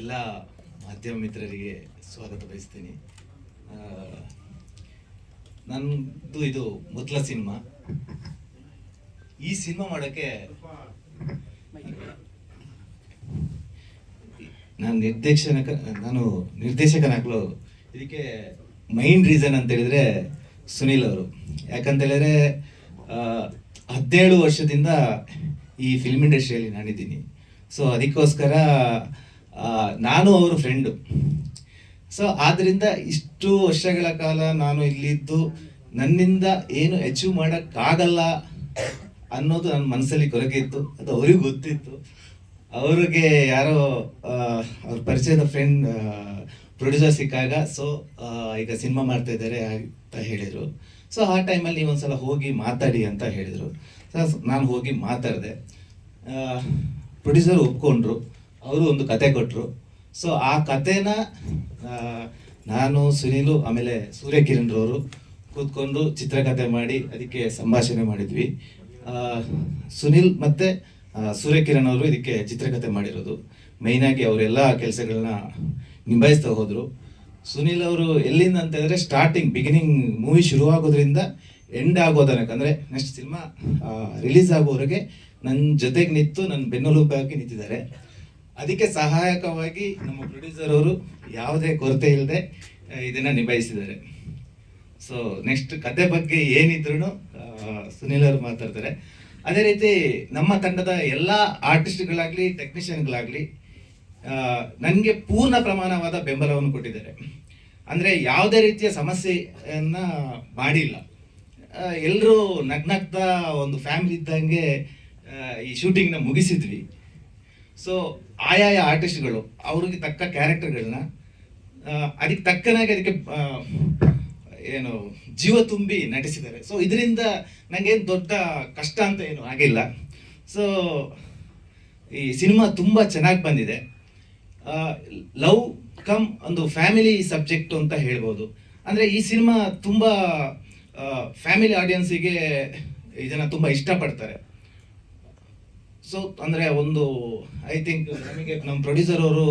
ಎಲ್ಲ ಮಾಧ್ಯಮ ಮಿತ್ರರಿಗೆ ಸ್ವಾಗತ ಬಯಸ್ತೀನಿ. ನನ್ನದು ನಂದು ಇದು ಮೊದಲ ಸಿನಿಮಾ. ಈ ಸಿನಿಮಾ ಮಾಡೋಕ್ಕೆ ನಾನು ನಿರ್ದೇಶನಕ ನಾನು ನಿರ್ದೇಶಕನಾಗಲು ಇದಕ್ಕೆ ಮೈನ್ ರೀಸನ್ ಅಂತ ಹೇಳಿದ್ರೆ ಸುನಿಲ್ ಅವರು. ಯಾಕಂತ ಹೇಳಿದ್ರೆ ಹದಿನೇಳು ವರ್ಷದಿಂದ ಈ ಫಿಲ್ಮ್ ಇಂಡಸ್ಟ್ರಿಯಲ್ಲಿ ನಾನಿದ್ದೀನಿ. ಸೊ ಅದಕ್ಕೋಸ್ಕರ ನಾನು ಅವರು ಫ್ರೆಂಡು ಸೊ ಆದ್ದರಿಂದ ಇಷ್ಟು ವರ್ಷಗಳ ಕಾಲ ನಾನು ಇಲ್ಲಿದ್ದು ನನ್ನಿಂದ ಏನು ಅಚೀವ್ ಮಾಡೋಕ್ಕಾಗಲ್ಲ ಅನ್ನೋದು ನನ್ನ ಮನಸ್ಸಲ್ಲಿ ಕೊರಗಿತ್ತು ಅದು ಅವ್ರಿಗೆ ಗೊತ್ತಿತ್ತು. ಅವ್ರಿಗೆ ಯಾರೋ ಅವ್ರ ಪರಿಚಯದ ಫ್ರೆಂಡ್ ಪ್ರೊಡ್ಯೂಸರ್ ಸಿಕ್ಕಾಗ ಸೊ ಈಗ ಸಿನಿಮಾ ಮಾಡ್ತಾ ಇದ್ದಾರೆ ಅಂತ ಹೇಳಿದರು. ಸೊ ಆ ಟೈಮಲ್ಲಿ ನೀವು ಒಂದ್ಸಲ ಹೋಗಿ ಮಾತಾಡಿ ಅಂತ ಹೇಳಿದರು. ಸೊ ನಾನು ಹೋಗಿ ಮಾತಾಡಿದೆ. ಪ್ರೊಡ್ಯೂಸರ್ ಒಪ್ಕೊಂಡ್ರು. ಅವರು ಒಂದು ಕತೆ ಕೊಟ್ಟರು ಸೊ ಆ ಕತೆನ ನಾನು, ಸುನೀಲು, ಆಮೇಲೆ ಸೂರ್ಯಕಿರಣ್ ರವರು ಕೂತ್ಕೊಂಡು ಚಿತ್ರಕಥೆ ಮಾಡಿ ಅದಕ್ಕೆ ಸಂಭಾಷಣೆ ಮಾಡಿದ್ವಿ. ಸುನಿಲ್ ಮತ್ತೆ ಸೂರ್ಯಕಿರಣ್ ಅವರು ಇದಕ್ಕೆ ಚಿತ್ರಕಥೆ ಮಾಡಿರೋದು. ಮೈನಾಗಿ ಅವರೆಲ್ಲ ಕೆಲಸಗಳನ್ನ ನಿಭಾಯಿಸ್ತಾ ಹೋದರು. ಸುನಿಲ್ ಅವರು ಎಲ್ಲಿಂದ ಅಂತ ಹೇಳಿದ್ರೆ ಸ್ಟಾರ್ಟಿಂಗ್ ಬಿಗಿನಿಂಗ್ ಮೂವಿ ಶುರುವಾಗೋದ್ರಿಂದ ಎಂಡ್ ಆಗೋ ತನಕ. ಅಂದರೆ ನೆಕ್ಸ್ಟ್ ಸಿನಿಮಾ ರಿಲೀಸ್ ಆಗೋವರೆಗೆ ನನ್ನ ಜೊತೆಗೆ ನಿಂತು ನನ್ನ ಬೆನ್ನೆಲುಬಾಗಿ ನಿಂತಿದ್ದಾರೆ. ಅದಕ್ಕೆ ಸಹಾಯಕವಾಗಿ ನಮ್ಮ ಪ್ರೊಡ್ಯೂಸರ್ ಅವರು ಯಾವುದೇ ಕೊರತೆ ಇಲ್ಲದೆ ಇದನ್ನ ನಿಭಾಯಿಸಿದ್ದಾರೆ. ಸೊ ನೆಕ್ಸ್ಟ್ ಕತೆ ಬಗ್ಗೆ ಏನಿದ್ರು ಸುನಿಲ್ ಅವರು ಮಾತಾಡ್ತಾರೆ. ಅದೇ ರೀತಿ ನಮ್ಮ ತಂಡದ ಎಲ್ಲ ಆರ್ಟಿಸ್ಟ್ಗಳಾಗಲಿ ಟೆಕ್ನಿಷಿಯನ್ಗಳಾಗಲಿ ನನಗೆ ಪೂರ್ಣ ಪ್ರಮಾಣವಾದ ಬೆಂಬಲವನ್ನು ಕೊಟ್ಟಿದ್ದಾರೆ. ಅಂದರೆ ಯಾವುದೇ ರೀತಿಯ ಸಮಸ್ಯೆಯನ್ನು ಮಾಡಿಲ್ಲ. ಎಲ್ಲರೂ ನಗ್ನಗ್ತಾ ಒಂದು ಫ್ಯಾಮಿಲಿ ಇದ್ದಂಗೆ ಈ ಶೂಟಿಂಗ್ನ ಮುಗಿಸಿದ್ವಿ. ಸೊ ಆಯಾಯ ಆರ್ಟಿಸ್ಟ್ಗಳು, ಅವ್ರಿಗೆ ತಕ್ಕ ಕ್ಯಾರೆಕ್ಟರ್ಗಳನ್ನ ಅದಕ್ಕೆ ತಕ್ಕನಾಗಿ ಅದಕ್ಕೆ ಏನು, ಜೀವ ತುಂಬಿ ನಟಿಸಿದ್ದಾರೆ. ಸೊ ಇದರಿಂದ ನನಗೇನು ದೊಡ್ಡ ಕಷ್ಟ ಅಂತ ಏನು ಆಗಿಲ್ಲ. ಸೊ ಈ ಸಿನಿಮಾ ತುಂಬ ಚೆನ್ನಾಗಿ ಬಂದಿದೆ. ಲವ್ ಕಮ್ ಒಂದು ಫ್ಯಾಮಿಲಿ ಸಬ್ಜೆಕ್ಟ್ ಅಂತ ಹೇಳ್ಬೋದು. ಅಂದರೆ ಈ ಸಿನಿಮಾ ತುಂಬ ಫ್ಯಾಮಿಲಿ ಆಡಿಯನ್ಸಿಗೆ ಇದನ್ನು ತುಂಬ ಇಷ್ಟಪಡ್ತಾರೆ. ಸೊ ಅಂದರೆ ಒಂದು ಐ ಥಿಂಕ್ ನಮಗೆ ನಮ್ಮ ಪ್ರೊಡ್ಯೂಸರ್ ಅವರು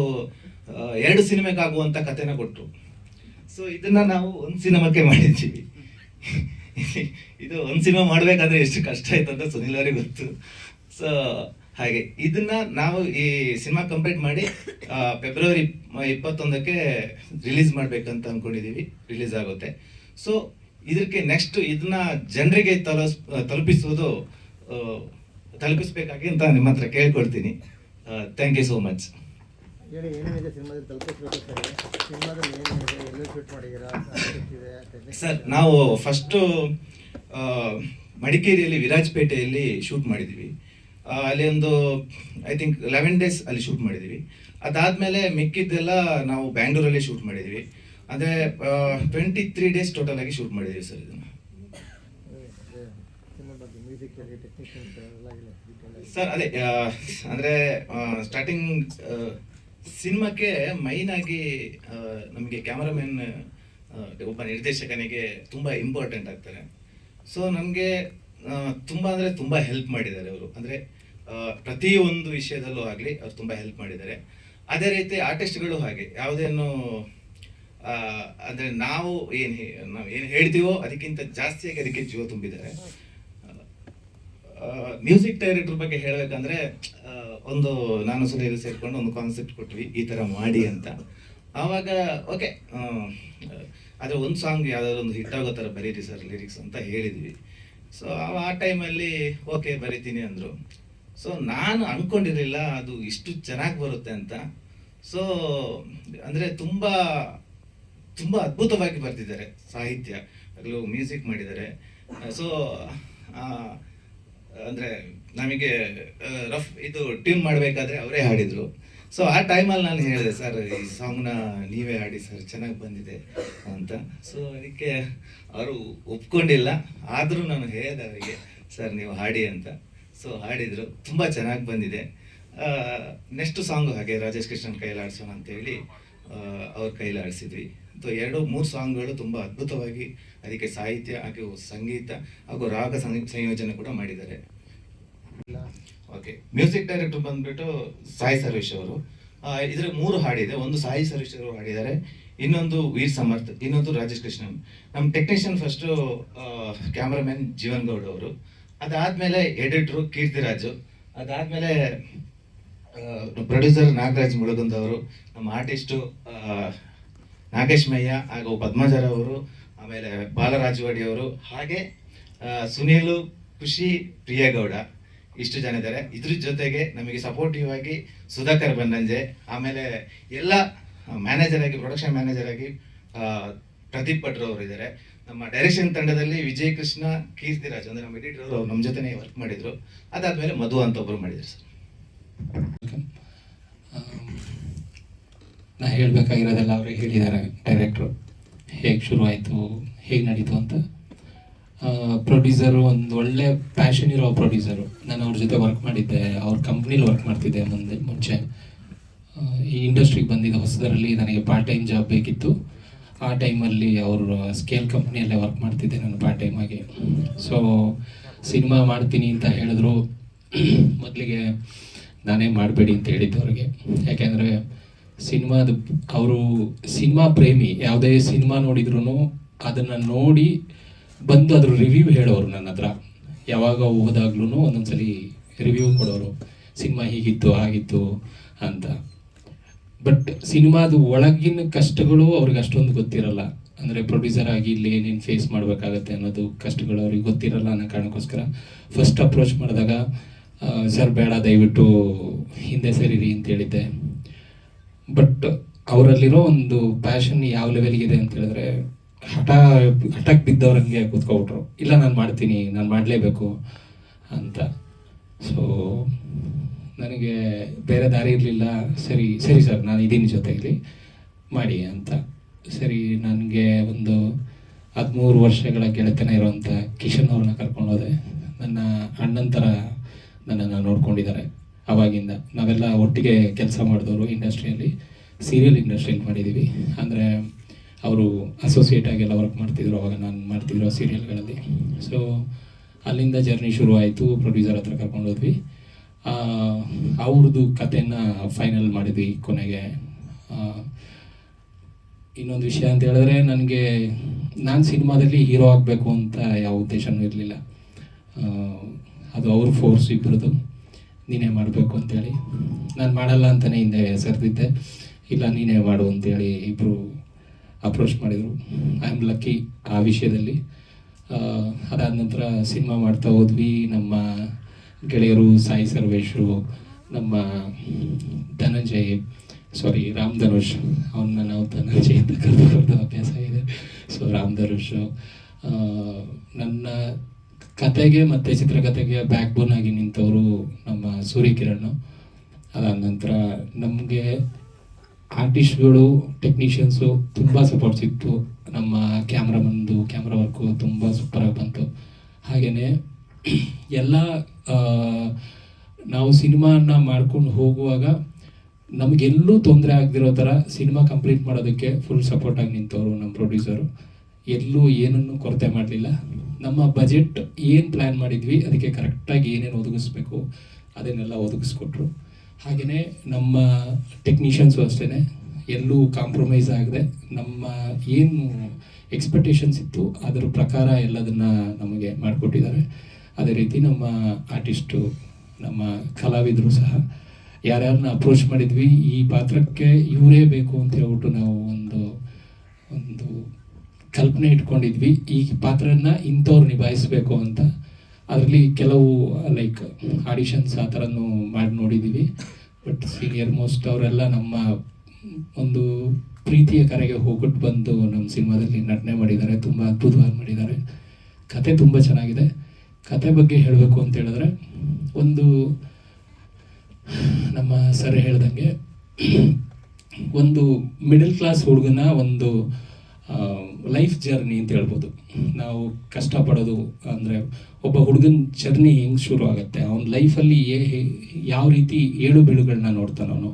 ಎರಡು ಸಿನಿಮಾಗಾಗುವಂಥ ಕಥೆನ ಕೊಟ್ಟರು ಸೊ ಇದನ್ನ ನಾವು ಒಂದು ಸಿನಿಮಾಕ್ಕೆ ಮಾಡಿದ್ದೀವಿ. ಇದು ಒಂದು ಸಿನಿಮಾ ಮಾಡಬೇಕಾದ್ರೆ ಎಷ್ಟು ಕಷ್ಟ ಆಯ್ತು ಅಂತ ಸುನಿಲ್ ಅವರಿಗೆ ಗೊತ್ತು. ಸೊ ಹಾಗೆ, ಇದನ್ನ ನಾವು ಈ ಸಿನಿಮಾ ಕಂಪ್ಲೀಟ್ ಮಾಡಿ ಫೆಬ್ರವರಿ ಇಪ್- ಇಪ್ಪತ್ತೊಂದಕ್ಕೆ ರಿಲೀಸ್ ಮಾಡಬೇಕಂತ ಅನ್ಕೊಂಡಿದೀವಿ ರಿಲೀಸ್ ಆಗುತ್ತೆ. ಸೊ ಇದಕ್ಕೆ ನೆಕ್ಸ್ಟ್ ಇದನ್ನ ಜನರಿಗೆ ತಲುಪಿಸೋದು ತಲುಪಿಸ್ಬೇಕಾಗಿ ಅಂತ ನಿಮ್ಮ ಹತ್ರ ಕೇಳ್ಕೊಳ್ತೀನಿ ಥ್ಯಾಂಕ್ ಯು ಸೋ ಮಚ್ ಹೇಳಿ ಏನೇನಿದೆ ಸಿನಿಮಾದಲ್ಲಿ ತಲುಪಿಸ್ಬೇಕು ಸರ್ ಸಿನಿಮಾದಲ್ಲಿ ಏನೇನಿದೆ ಎಲ್ಲೂ ಶೂಟ್ ಮಾಡಿದ್ದೀರಾ ಸರ್ ನಾವು ಫಸ್ಟು ಮಡಿಕೇರಿಯಲ್ಲಿ ವಿರಾಜಪೇಟೆಯಲ್ಲಿ ಶೂಟ್ ಮಾಡಿದ್ದೀವಿ. ಅಲ್ಲಿ ಒಂದು ಐ ಥಿಂಕ್ ಲೆವೆನ್ ಡೇಸ್ ಅಲ್ಲಿ ಶೂಟ್ ಮಾಡಿದ್ವಿ ಅದಾದಮೇಲೆ ಮಿಕ್ಕಿದ್ದೆಲ್ಲ ನಾವು ಬ್ಯಾಂಗ್ಳೂರಲ್ಲಿ ಶೂಟ್ ಮಾಡಿದ್ದೀವಿ. ಅಂದರೆ ಟ್ವೆಂಟಿ ತ್ರೀ ಡೇಸ್ ಟೋಟಲ್ ಆಗಿ ಶೂಟ್ ಮಾಡಿದ್ದೀವಿ ಸರ್ ಇದನ್ನು ಅದೇ, ಅದೇ ಸಿನಿಮಾ ಬಗ್ಗೆ ಮ್ಯೂಸಿಕ್ ಅಲ್ಲಿ ಟೆಕ್ನಿಷಿಯನ್ಸ್ ಎಲ್ಲ ಇಲ್ಲ detail ಆಗಿ. ಸರ್ ಅದೇ ಅಂದ್ರೆ ಸ್ಟಾರ್ಟಿಂಗ್ ಸಿನಿಮಾಕ್ಕೆ ಮೈನ್ ಆಗಿ ನಮಗೆ ಕ್ಯಾಮರಾಮನ್ ಒಬ್ಬ ನಿರ್ದೇಶಕನಿಗೆ ತುಂಬ ಇಂಪಾರ್ಟೆಂಟ್ ಆಗ್ತಾರೆ. ಸೊ ನಮಗೆ ತುಂಬ ಅಂದರೆ ತುಂಬ ಹೆಲ್ಪ್ ಮಾಡಿದ್ದಾರೆ ಅವರು. ಅಂದರೆ ಪ್ರತಿಯೊಂದು ವಿಷಯದಲ್ಲೂ ಆಗಲಿ ಅವ್ರು ತುಂಬ ಹೆಲ್ಪ್ ಮಾಡಿದ್ದಾರೆ. ಅದೇ ರೀತಿ ಆರ್ಟಿಸ್ಟ್ಗಳು ಹಾಗೆ ಯಾವುದೇನು ಅಂದ್ರೆ ನಾವು ಏನು ನಾವು ಏನು ಹೇಳ್ತೀವೋ ಅದಕ್ಕಿಂತ ಜಾಸ್ತಿಯಾಗಿ ಅದಕ್ಕೆ ಜೀವ ತುಂಬಿದ್ದಾರೆ. ಮ್ಯೂಸಿಕ್ ಡೈರೆಕ್ಟರ್ ಬಗ್ಗೆ ಹೇಳಬೇಕಂದ್ರೆ ಒಂದು ನಾನು ಸುನೀಲ್ ಸೇರ್ಕೊಂಡು ಒಂದು ಕಾನ್ಸೆಪ್ಟ್ ಕೊಟ್ವಿ, ಈ ಥರ ಮಾಡಿ ಅಂತ. ಆವಾಗ ಓಕೆ ಆದರೆ ಒಂದು ಸಾಂಗ್ ಯಾವ್ದಾದ್ರು ಒಂದು ಹಿಟ್ ಆಗೋ ಥರ ಬರೀರಿ ಸರ್ ಲಿರಿಕ್ಸ್ ಅಂತ ಹೇಳಿದ್ವಿ. ಸೊ ಆ ಟೈಮಲ್ಲಿ ಓಕೆ ಬರಿತೀನಿ ಅಂದರು. ಸೊ ನಾನು ಅನ್ಕೊಂಡಿರಲಿಲ್ಲ ಅದು ಇಷ್ಟು ಚೆನ್ನಾಗಿ ಬರುತ್ತೆ ಅಂತ. ಸೊ ಅಂದರೆ ತುಂಬ ತುಂಬ ಅದ್ಭುತವಾಗಿ ಬರ್ತಿದ್ದಾರೆ ಸಾಹಿತ್ಯ. ಮ್ಯೂಸಿಕ್ ಮಾಡಿದ್ದಾರೆ. ಸೊ ಅಂದರೆ ನಮಗೆ ರಫ್ ಇದು ಟ್ಯೂನ್ ಮಾಡಬೇಕಾದ್ರೆ ಅವರೇ ಹಾಡಿದರು. ಸೊ ಆ ಟೈಮಲ್ಲಿ ನಾನು ಹೇಳಿದೆ, ಸರ್, ಈ ಸಾಂಗ್ನ ನೀವೇ ಹಾಡಿ, ಸರ್, ಚೆನ್ನಾಗಿ ಬಂದಿದೆ ಅಂತ. ಸೊ ಅದಕ್ಕೆ ಅವರು ಒಪ್ಕೊಂಡಿಲ್ಲ. ಆದರೂ ನಾನು ಹೇಳಿದೆ ಅವರಿಗೆ, ಸರ್, ನೀವು ಹಾಡಿ ಅಂತ. ಸೊ ಹಾಡಿದರು. ತುಂಬ ಚೆನ್ನಾಗಿ ಬಂದಿದೆ. ನೆಕ್ಸ್ಟ್ ಸಾಂಗು ಹಾಗೆ ರಾಜೇಶ್ ಕೃಷ್ಣನ್ ಕೈಯಲ್ಲಿ ಆಡಿಸೋಣ ಅಂತೇಳಿ ಅವ್ರ ಕೈಲಿ ಆಡಿಸಿದ್ವಿ ಅಥವಾ ಎರಡು ಮೂರು ಸಾಂಗ್ಗಳು ತುಂಬ ಅದ್ಭುತವಾಗಿ ಅದಕ್ಕೆ ಸಾಹಿತ್ಯ ಹಾಗೆ ಸಂಗೀತ ಹಾಗೂ ರಾಗ ಸಂಯೋಜನೆ ಕೂಡ ಮಾಡಿದ್ದಾರೆ. ಓಕೆ. ಮ್ಯೂಸಿಕ್ ಡೈರೆಕ್ಟರ್ ಬಂದ್ಬಿಟ್ಟು ಸಾಯಿ ಸರ್ವೇಶ್ ಅವರು. ಇದ್ರ ಮೂರು ಹಾಡಿದೆ. ಒಂದು ಸಾಯಿ ಸರ್ವೇಶ್ ಅವರು ಹಾಡಿದ್ದಾರೆ, ಇನ್ನೊಂದು ವೀರ್ ಸಮರ್ಥ್, ಇನ್ನೊಂದು ರಾಜೇಶ್ ಕೃಷ್ಣನ್. ನಮ್ಮ technician first cameraman Jeevan Gowda ಅವರು. ಅದಾದ್ಮೇಲೆ ಎಡಿಟ್ರು ಕೀರ್ತಿರಾಜು. ಅದಾದ್ಮೇಲೆ ಪ್ರೊಡ್ಯೂಸರ್ ನಾಗರಾಜ್ ಮುಳುಗುಂದ್ ಅವರು ನಮ್ಮ ಆರ್ಟಿಸ್ಟು ನಾಗೇಶ್ ಮಯ್ಯ ಹಾಗೂ ಪದ್ಮಜರ ಅವರು, ಆಮೇಲೆ ಬಾಲರಾಜವಾಡಿ ಅವರು, ಹಾಗೆ ಸುನೀಲ್, ಖುಷಿ, ಪ್ರಿಯಗೌಡ, ಇಷ್ಟು ಜನ ಇದ್ದಾರೆ. ಇದ್ರ ಜೊತೆಗೆ ನಮಗೆ ಸಪೋರ್ಟಿವ್ ಆಗಿ ಸುಧಾಕರ್ ಬನ್ನಂಜೆ, ಆಮೇಲೆ ಎಲ್ಲ ಮ್ಯಾನೇಜರ್ ಆಗಿ ಪ್ರೊಡಕ್ಷನ್ ಮ್ಯಾನೇಜರ್ ಆಗಿ ಪ್ರದೀಪ್ ಭಟ್ರು ಅವರು ಇದ್ದಾರೆ. ನಮ್ಮ ಡೈರೆಕ್ಷನ್ ತಂಡದಲ್ಲಿ ವಿಜಯ್ ಕೃಷ್ಣ ಕೀರ್ತಿರಾಜ್, ಅಂದ್ರೆ ನಮ್ಮ ಎಡಿಟರ್ ಅವರು ನಮ್ಮ ಜೊತೆನೇ ವರ್ಕ್ ಮಾಡಿದ್ರು. ಅದಾದಮೇಲೆ ಮಧು ಅಂತ ಒಬ್ಬರು ಮಾಡಿದ್ರು ಸರ್. ನಾ ಹೇಳಬೇಕಾಗಿರೋದೆಲ್ಲ ಅವರು ಹೇಳಿದ್ದಾರೆ ಡೈರೆಕ್ಟ್ರು. ಹೇಗೆ ಶುರುವಾಯಿತು, ಹೇಗೆ ನಡೀತು ಅಂತ. ಪ್ರೊಡ್ಯೂಸರು ಒಂದು ಒಳ್ಳೆ ಪ್ಯಾಷನ್ ಇರೋ ಪ್ರೊಡ್ಯೂಸರು. ನಾನು ಅವ್ರ ಜೊತೆ ವರ್ಕ್ ಮಾಡಿದ್ದೆ, ಅವ್ರ ಕಂಪ್ನೀಲಿ ವರ್ಕ್ ಮಾಡ್ತಿದ್ದೆ ಮುಂದೆ, ಮುಂಚೆ. ಈ ಇಂಡಸ್ಟ್ರಿಗೆ ಬಂದಿದ್ದ ಹೊಸದರಲ್ಲಿ ನನಗೆ ಪಾರ್ಟ್ ಟೈಮ್ ಜಾಬ್ ಬೇಕಿತ್ತು. ಆ ಟೈಮಲ್ಲಿ ಅವರು ಸ್ಕೇಲ್ ಕಂಪ್ನಿಯಲ್ಲೇ ವರ್ಕ್ ಮಾಡ್ತಿದ್ದೆ ನಾನು ಪಾರ್ಟ್ ಟೈಮ್ ಸೊ ಸಿನಿಮಾ ಮಾಡ್ತೀನಿ ಅಂತ ಹೇಳಿದ್ರು. ಮೊದಲಿಗೆ ನಾನೇ ಮಾಡಬೇಡಿ ಅಂತ ಹೇಳಿದ್ದು ಅವ್ರಿಗೆ. ಯಾಕೆಂದರೆ ಸಿನಿಮಾದ ಅವರು ಸಿನಿಮಾ ಪ್ರೇಮಿ, ಯಾವುದೇ ಸಿನಿಮಾ ನೋಡಿದ್ರು ಅದನ್ನು ನೋಡಿ ಬಂದು ಅದ್ರ ರಿವ್ಯೂ ಹೇಳೋರು ನನ್ನ ಹತ್ರ. ಯಾವಾಗ ಹೋದಾಗ್ಲೂ ಒಂದೊಂದ್ಸಲಿ ರಿವ್ಯೂ ಕೊಡೋರು, ಸಿನಿಮಾ ಹೀಗಿತ್ತು, ಹಾಗಿತ್ತು ಅಂತ. ಬಟ್ ಸಿನಿಮಾದ ಒಳಗಿನ ಕಷ್ಟಗಳು ಅವ್ರಿಗೆ ಅಷ್ಟೊಂದು ಗೊತ್ತಿರಲ್ಲ. ಅಂದರೆ ಪ್ರೊಡ್ಯೂಸರ್ ಆಗಿ ಇಲ್ಲಿ ಏನೇನು ಫೇಸ್ ಮಾಡಬೇಕಾಗತ್ತೆ ಅನ್ನೋದು ಕಷ್ಟಗಳು ಅವ್ರಿಗೆ ಗೊತ್ತಿರಲ್ಲ ಅನ್ನೋ ಕಾರಣಕ್ಕೋಸ್ಕರ ಫಸ್ಟ್ ಅಪ್ರೋಚ್ ಮಾಡಿದಾಗ ಸರ್, ಬೇಡ, ದಯವಿಟ್ಟು ಹಿಂದೆ ಸರಿರಿ ಅಂತ ಹೇಳಿದ್ದೆ. ಬಟ್ ಅವರಲ್ಲಿರೋ ಒಂದು ಪ್ಯಾಷನ್ ಯಾವ ಲೆವೆಲ್ಗಿದೆ ಅಂತ ಹೇಳಿದ್ರೆ, ಹಠ ಹಠಕ್ಕೆ ಬಿದ್ದವ್ರಂಗೆ ಕೂತ್ಕೊಬಿಟ್ರು. ಇಲ್ಲ, ನಾನು ಮಾಡ್ತೀನಿ, ನಾನು ಮಾಡಲೇಬೇಕು ಅಂತ. ಸೊ ನನಗೆ ಬೇರೆ ದಾರಿ ಇರಲಿಲ್ಲ. ಸರಿ ಸರಿ ಸರ್ ನಾನು ಇದೀನಿ ಜೊತೆಯಲ್ಲಿ. ಮಾಡಿ ಅಂತ. ಸರಿ, ನನಗೆ ಒಂದು ಹದಿಮೂರು ವರ್ಷಗಳ ಗೆಳೆತನ ಇರುವಂಥ ಕಿಶನ್ ಅವ್ರನ್ನ ಕರ್ಕೊಂಡು ಹೋದೆ. ನನ್ನ ಅಣ್ಣನ ಥರ ನನ್ನನ್ನು ನೋಡ್ಕೊಂಡಿದ್ದಾರೆ. ಅವಾಗಿಂದ ನಾವೆಲ್ಲ ಒಟ್ಟಿಗೆ ಕೆಲಸ ಮಾಡಿದವರು ಇಂಡಸ್ಟ್ರಿಯಲ್ಲಿ ಸೀರಿಯಲ್ ಇಂಡಸ್ಟ್ರಿಯಲ್ಲಿ ಮಾಡಿದ್ದೀವಿ ಅಂದರೆ ಅವರು ಅಸೋಸಿಯೇಟ್ ಆಗಿ ಎಲ್ಲ ವರ್ಕ್ ಮಾಡ್ತಿದ್ರು ಅವಾಗ ನಾನು ಮಾಡ್ತಿದ್ರು ಸೀರಿಯಲ್ಗಳಲ್ಲಿ ಸೊ ಅಲ್ಲಿಂದ ಜರ್ನಿ ಶುರು ಆಯಿತು ಪ್ರೊಡ್ಯೂಸರ್ ಹತ್ರ ಕರ್ಕೊಂಡು ಹೋದ್ವಿ. ಅವ್ರದ್ದು ಕಥೆನ ಫೈನಲ್ ಮಾಡಿದ್ವಿ ಕೊನೆಗೆ. ಇನ್ನೊಂದು ವಿಷಯ ಅಂತ ಹೇಳಿದ್ರೆ ನನಗೆ, ನಾನು ಸಿನಿಮಾದಲ್ಲಿ ಹೀರೋ ಆಗಬೇಕು ಅಂತ ಯಾವ ಉದ್ದೇಶನೂ ಇರಲಿಲ್ಲ. ಅದು ಅವ್ರ ಫೋರ್ಸ್ ಇಬ್ಬರದು ನೀನೇ ಮಾಡಬೇಕು ಅಂತೇಳಿ. ನಾನು ಮಾಡಲ್ಲ ಅಂತಲೇ ಹಿಂದೆ ಸರಿದಿದ್ದೆ. ಇಲ್ಲ, ನೀನೇ ಮಾಡು ಅಂತೇಳಿ ಇಬ್ಬರು ಅಪ್ರೋಚ್ ಮಾಡಿದರು. ಐ ಆಮ್ ಲಕ್ಕಿ ಆ ವಿಷಯದಲ್ಲಿ. ಅದಾದ ನಂತರ ಸಿನಿಮಾ ಮಾಡ್ತಾ ಹೋದ್ವಿ. ನಮ್ಮ ಗೆಳೆಯರು ಸಾಯಿ ಸರ್ವೇಶು ನಮ್ಮ ಧನಂಜಯ್ ಸಾರಿ ರಾಮ್ ಧನುಷ್ ಅವನ್ನ ನಾವು ಧನಂಜಯ್ ಅಂತ ಕರೆದು ಅಭ್ಯಾಸ ಇದೆ. ಸೊ ರಾಮ್ ಧನುಷ್ ನನ್ನ ಕತೆಗೆ ಮತ್ತು ಚಿತ್ರಕಥೆಗೆ ಬ್ಯಾಕ್ ಬೋನ್ ಆಗಿ ನಿಂತವರು ನಮ್ಮ ಸೂರ್ಯಕಿರಣ್. ಅದಾದ ನಂತರ ನಮಗೆ ಆರ್ಟಿಸ್ಟ್ಗಳು ಟೆಕ್ನಿಷಿಯನ್ಸು ತುಂಬ ಸಪೋರ್ಟ್ ಸಿಕ್ತು. ನಮ್ಮ ಕ್ಯಾಮ್ರಾಮನ್ದು ಕ್ಯಾಮ್ರಾ ವರ್ಕು ತುಂಬ ಸೂಪರಾಗಿ ಬಂತು. ಹಾಗೆಯೇ ಎಲ್ಲ ನಾವು ಸಿನಿಮಾನ ಮಾಡ್ಕೊಂಡು ಹೋಗುವಾಗ ನಮಗೆಲ್ಲೂ ತೊಂದರೆ ಆಗದಿರೋ ಥರ ಸಿನಿಮಾ ಕಂಪ್ಲೀಟ್ ಮಾಡೋದಕ್ಕೆ ಫುಲ್ ಸಪೋರ್ಟಾಗಿ ನಿಂತವರು ನಮ್ಮ ಪ್ರೊಡ್ಯೂಸರು ಎಲ್ಲೂ ಏನನ್ನು ಕೊರತೆ ಮಾಡಲಿಲ್ಲ. ನಮ್ಮ ಬಜೆಟ್ ಏನು ಪ್ಲ್ಯಾನ್ ಮಾಡಿದ್ವಿ, ಅದಕ್ಕೆ ಕರೆಕ್ಟಾಗಿ ಏನೇನು ಒದಗಿಸ್ಬೇಕು, ಅದನ್ನೆಲ್ಲ ಒದಗಿಸ್ಕೊಟ್ರು. ಹಾಗೆಯೇ ನಮ್ಮ ಟೆಕ್ನಿಷಿಯನ್ಸು ಅಷ್ಟೇ ಎಲ್ಲೂ ಕಾಂಪ್ರಮೈಸ್ ಆಗದೆ, ನಮ್ಮ ಏನು ಎಕ್ಸ್ಪೆಕ್ಟೇಷನ್ಸ್ ಇತ್ತು, ಅದರ ಪ್ರಕಾರ ಎಲ್ಲದನ್ನ ನಮಗೆ ಮಾಡಿಕೊಟ್ಟಿದ್ದಾರೆ. ಅದೇ ರೀತಿ ನಮ್ಮ ಆರ್ಟಿಸ್ಟು ನಮ್ಮ ಕಲಾವಿದರು ಸಹ, ಯಾರ್ಯಾರನ್ನ ಅಪ್ರೋಚ್ ಮಾಡಿದ್ವಿ, ಈ ಪಾತ್ರಕ್ಕೆ ಇವರೇ ಬೇಕು ಅಂತ ಹೇಳ್ಬಿಟ್ಟು ನಾವು ಒಂದು ಒಂದು ಕಲ್ಪನೆ ಇಟ್ಕೊಂಡಿದ್ವಿ. ಈ ಪಾತ್ರನ ಇಂಥವ್ರು ನಿಭಾಯಿಸಬೇಕು ಅಂತ. ಅದರಲ್ಲಿ ಕೆಲವು ಲೈಕ್ ಆಡಿಷನ್ಸ್ ಆ ಥರನೂ ಮಾಡಿ ನೋಡಿದ್ದೀವಿ ಬಟ್ ಸೀನಿಯರ್ ಮೋಸ್ಟ್ ಅವರೆಲ್ಲ ನಮ್ಮ ಒಂದು ಪ್ರೀತಿಯ ಕರೆಗೆ ಹೋಗ್ಬಿಟ್ಟು ಬಂದು ನಮ್ಮ ಸಿನಿಮಾದಲ್ಲಿ ನಟನೆ ಮಾಡಿದ್ದಾರೆ. ತುಂಬ ಅದ್ಭುತವಾಗಿ ಮಾಡಿದ್ದಾರೆ. ಕತೆ ತುಂಬ ಚೆನ್ನಾಗಿದೆ. ಕತೆ ಬಗ್ಗೆ ಹೇಳಬೇಕು ಅಂತ ಹೇಳಿದ್ರೆ, ಒಂದು ನಮ್ಮ ಸರ್ ಹೇಳ್ದಂಗೆ, ಒಂದು ಮಿಡಲ್ ಕ್ಲಾಸ್ ಹುಡುಗನ ಒಂದು ಲೈಫ್ ಜರ್ನಿ ಅಂತ ಹೇಳ್ಬೋದು. ನಾವು ಕಷ್ಟಪಡೋದು ಅಂದರೆ ಒಬ್ಬ ಹುಡುಗನ ಜರ್ನಿ ಹೆಂಗೆ ಶುರು ಆಗುತ್ತೆ? ಅವನ ಲೈಫಲ್ಲಿ ಏ ಯಾವ ರೀತಿ ಏಳು ಬೀಳುಗಳನ್ನ ನೋಡ್ತಾನೆ ಅವನು?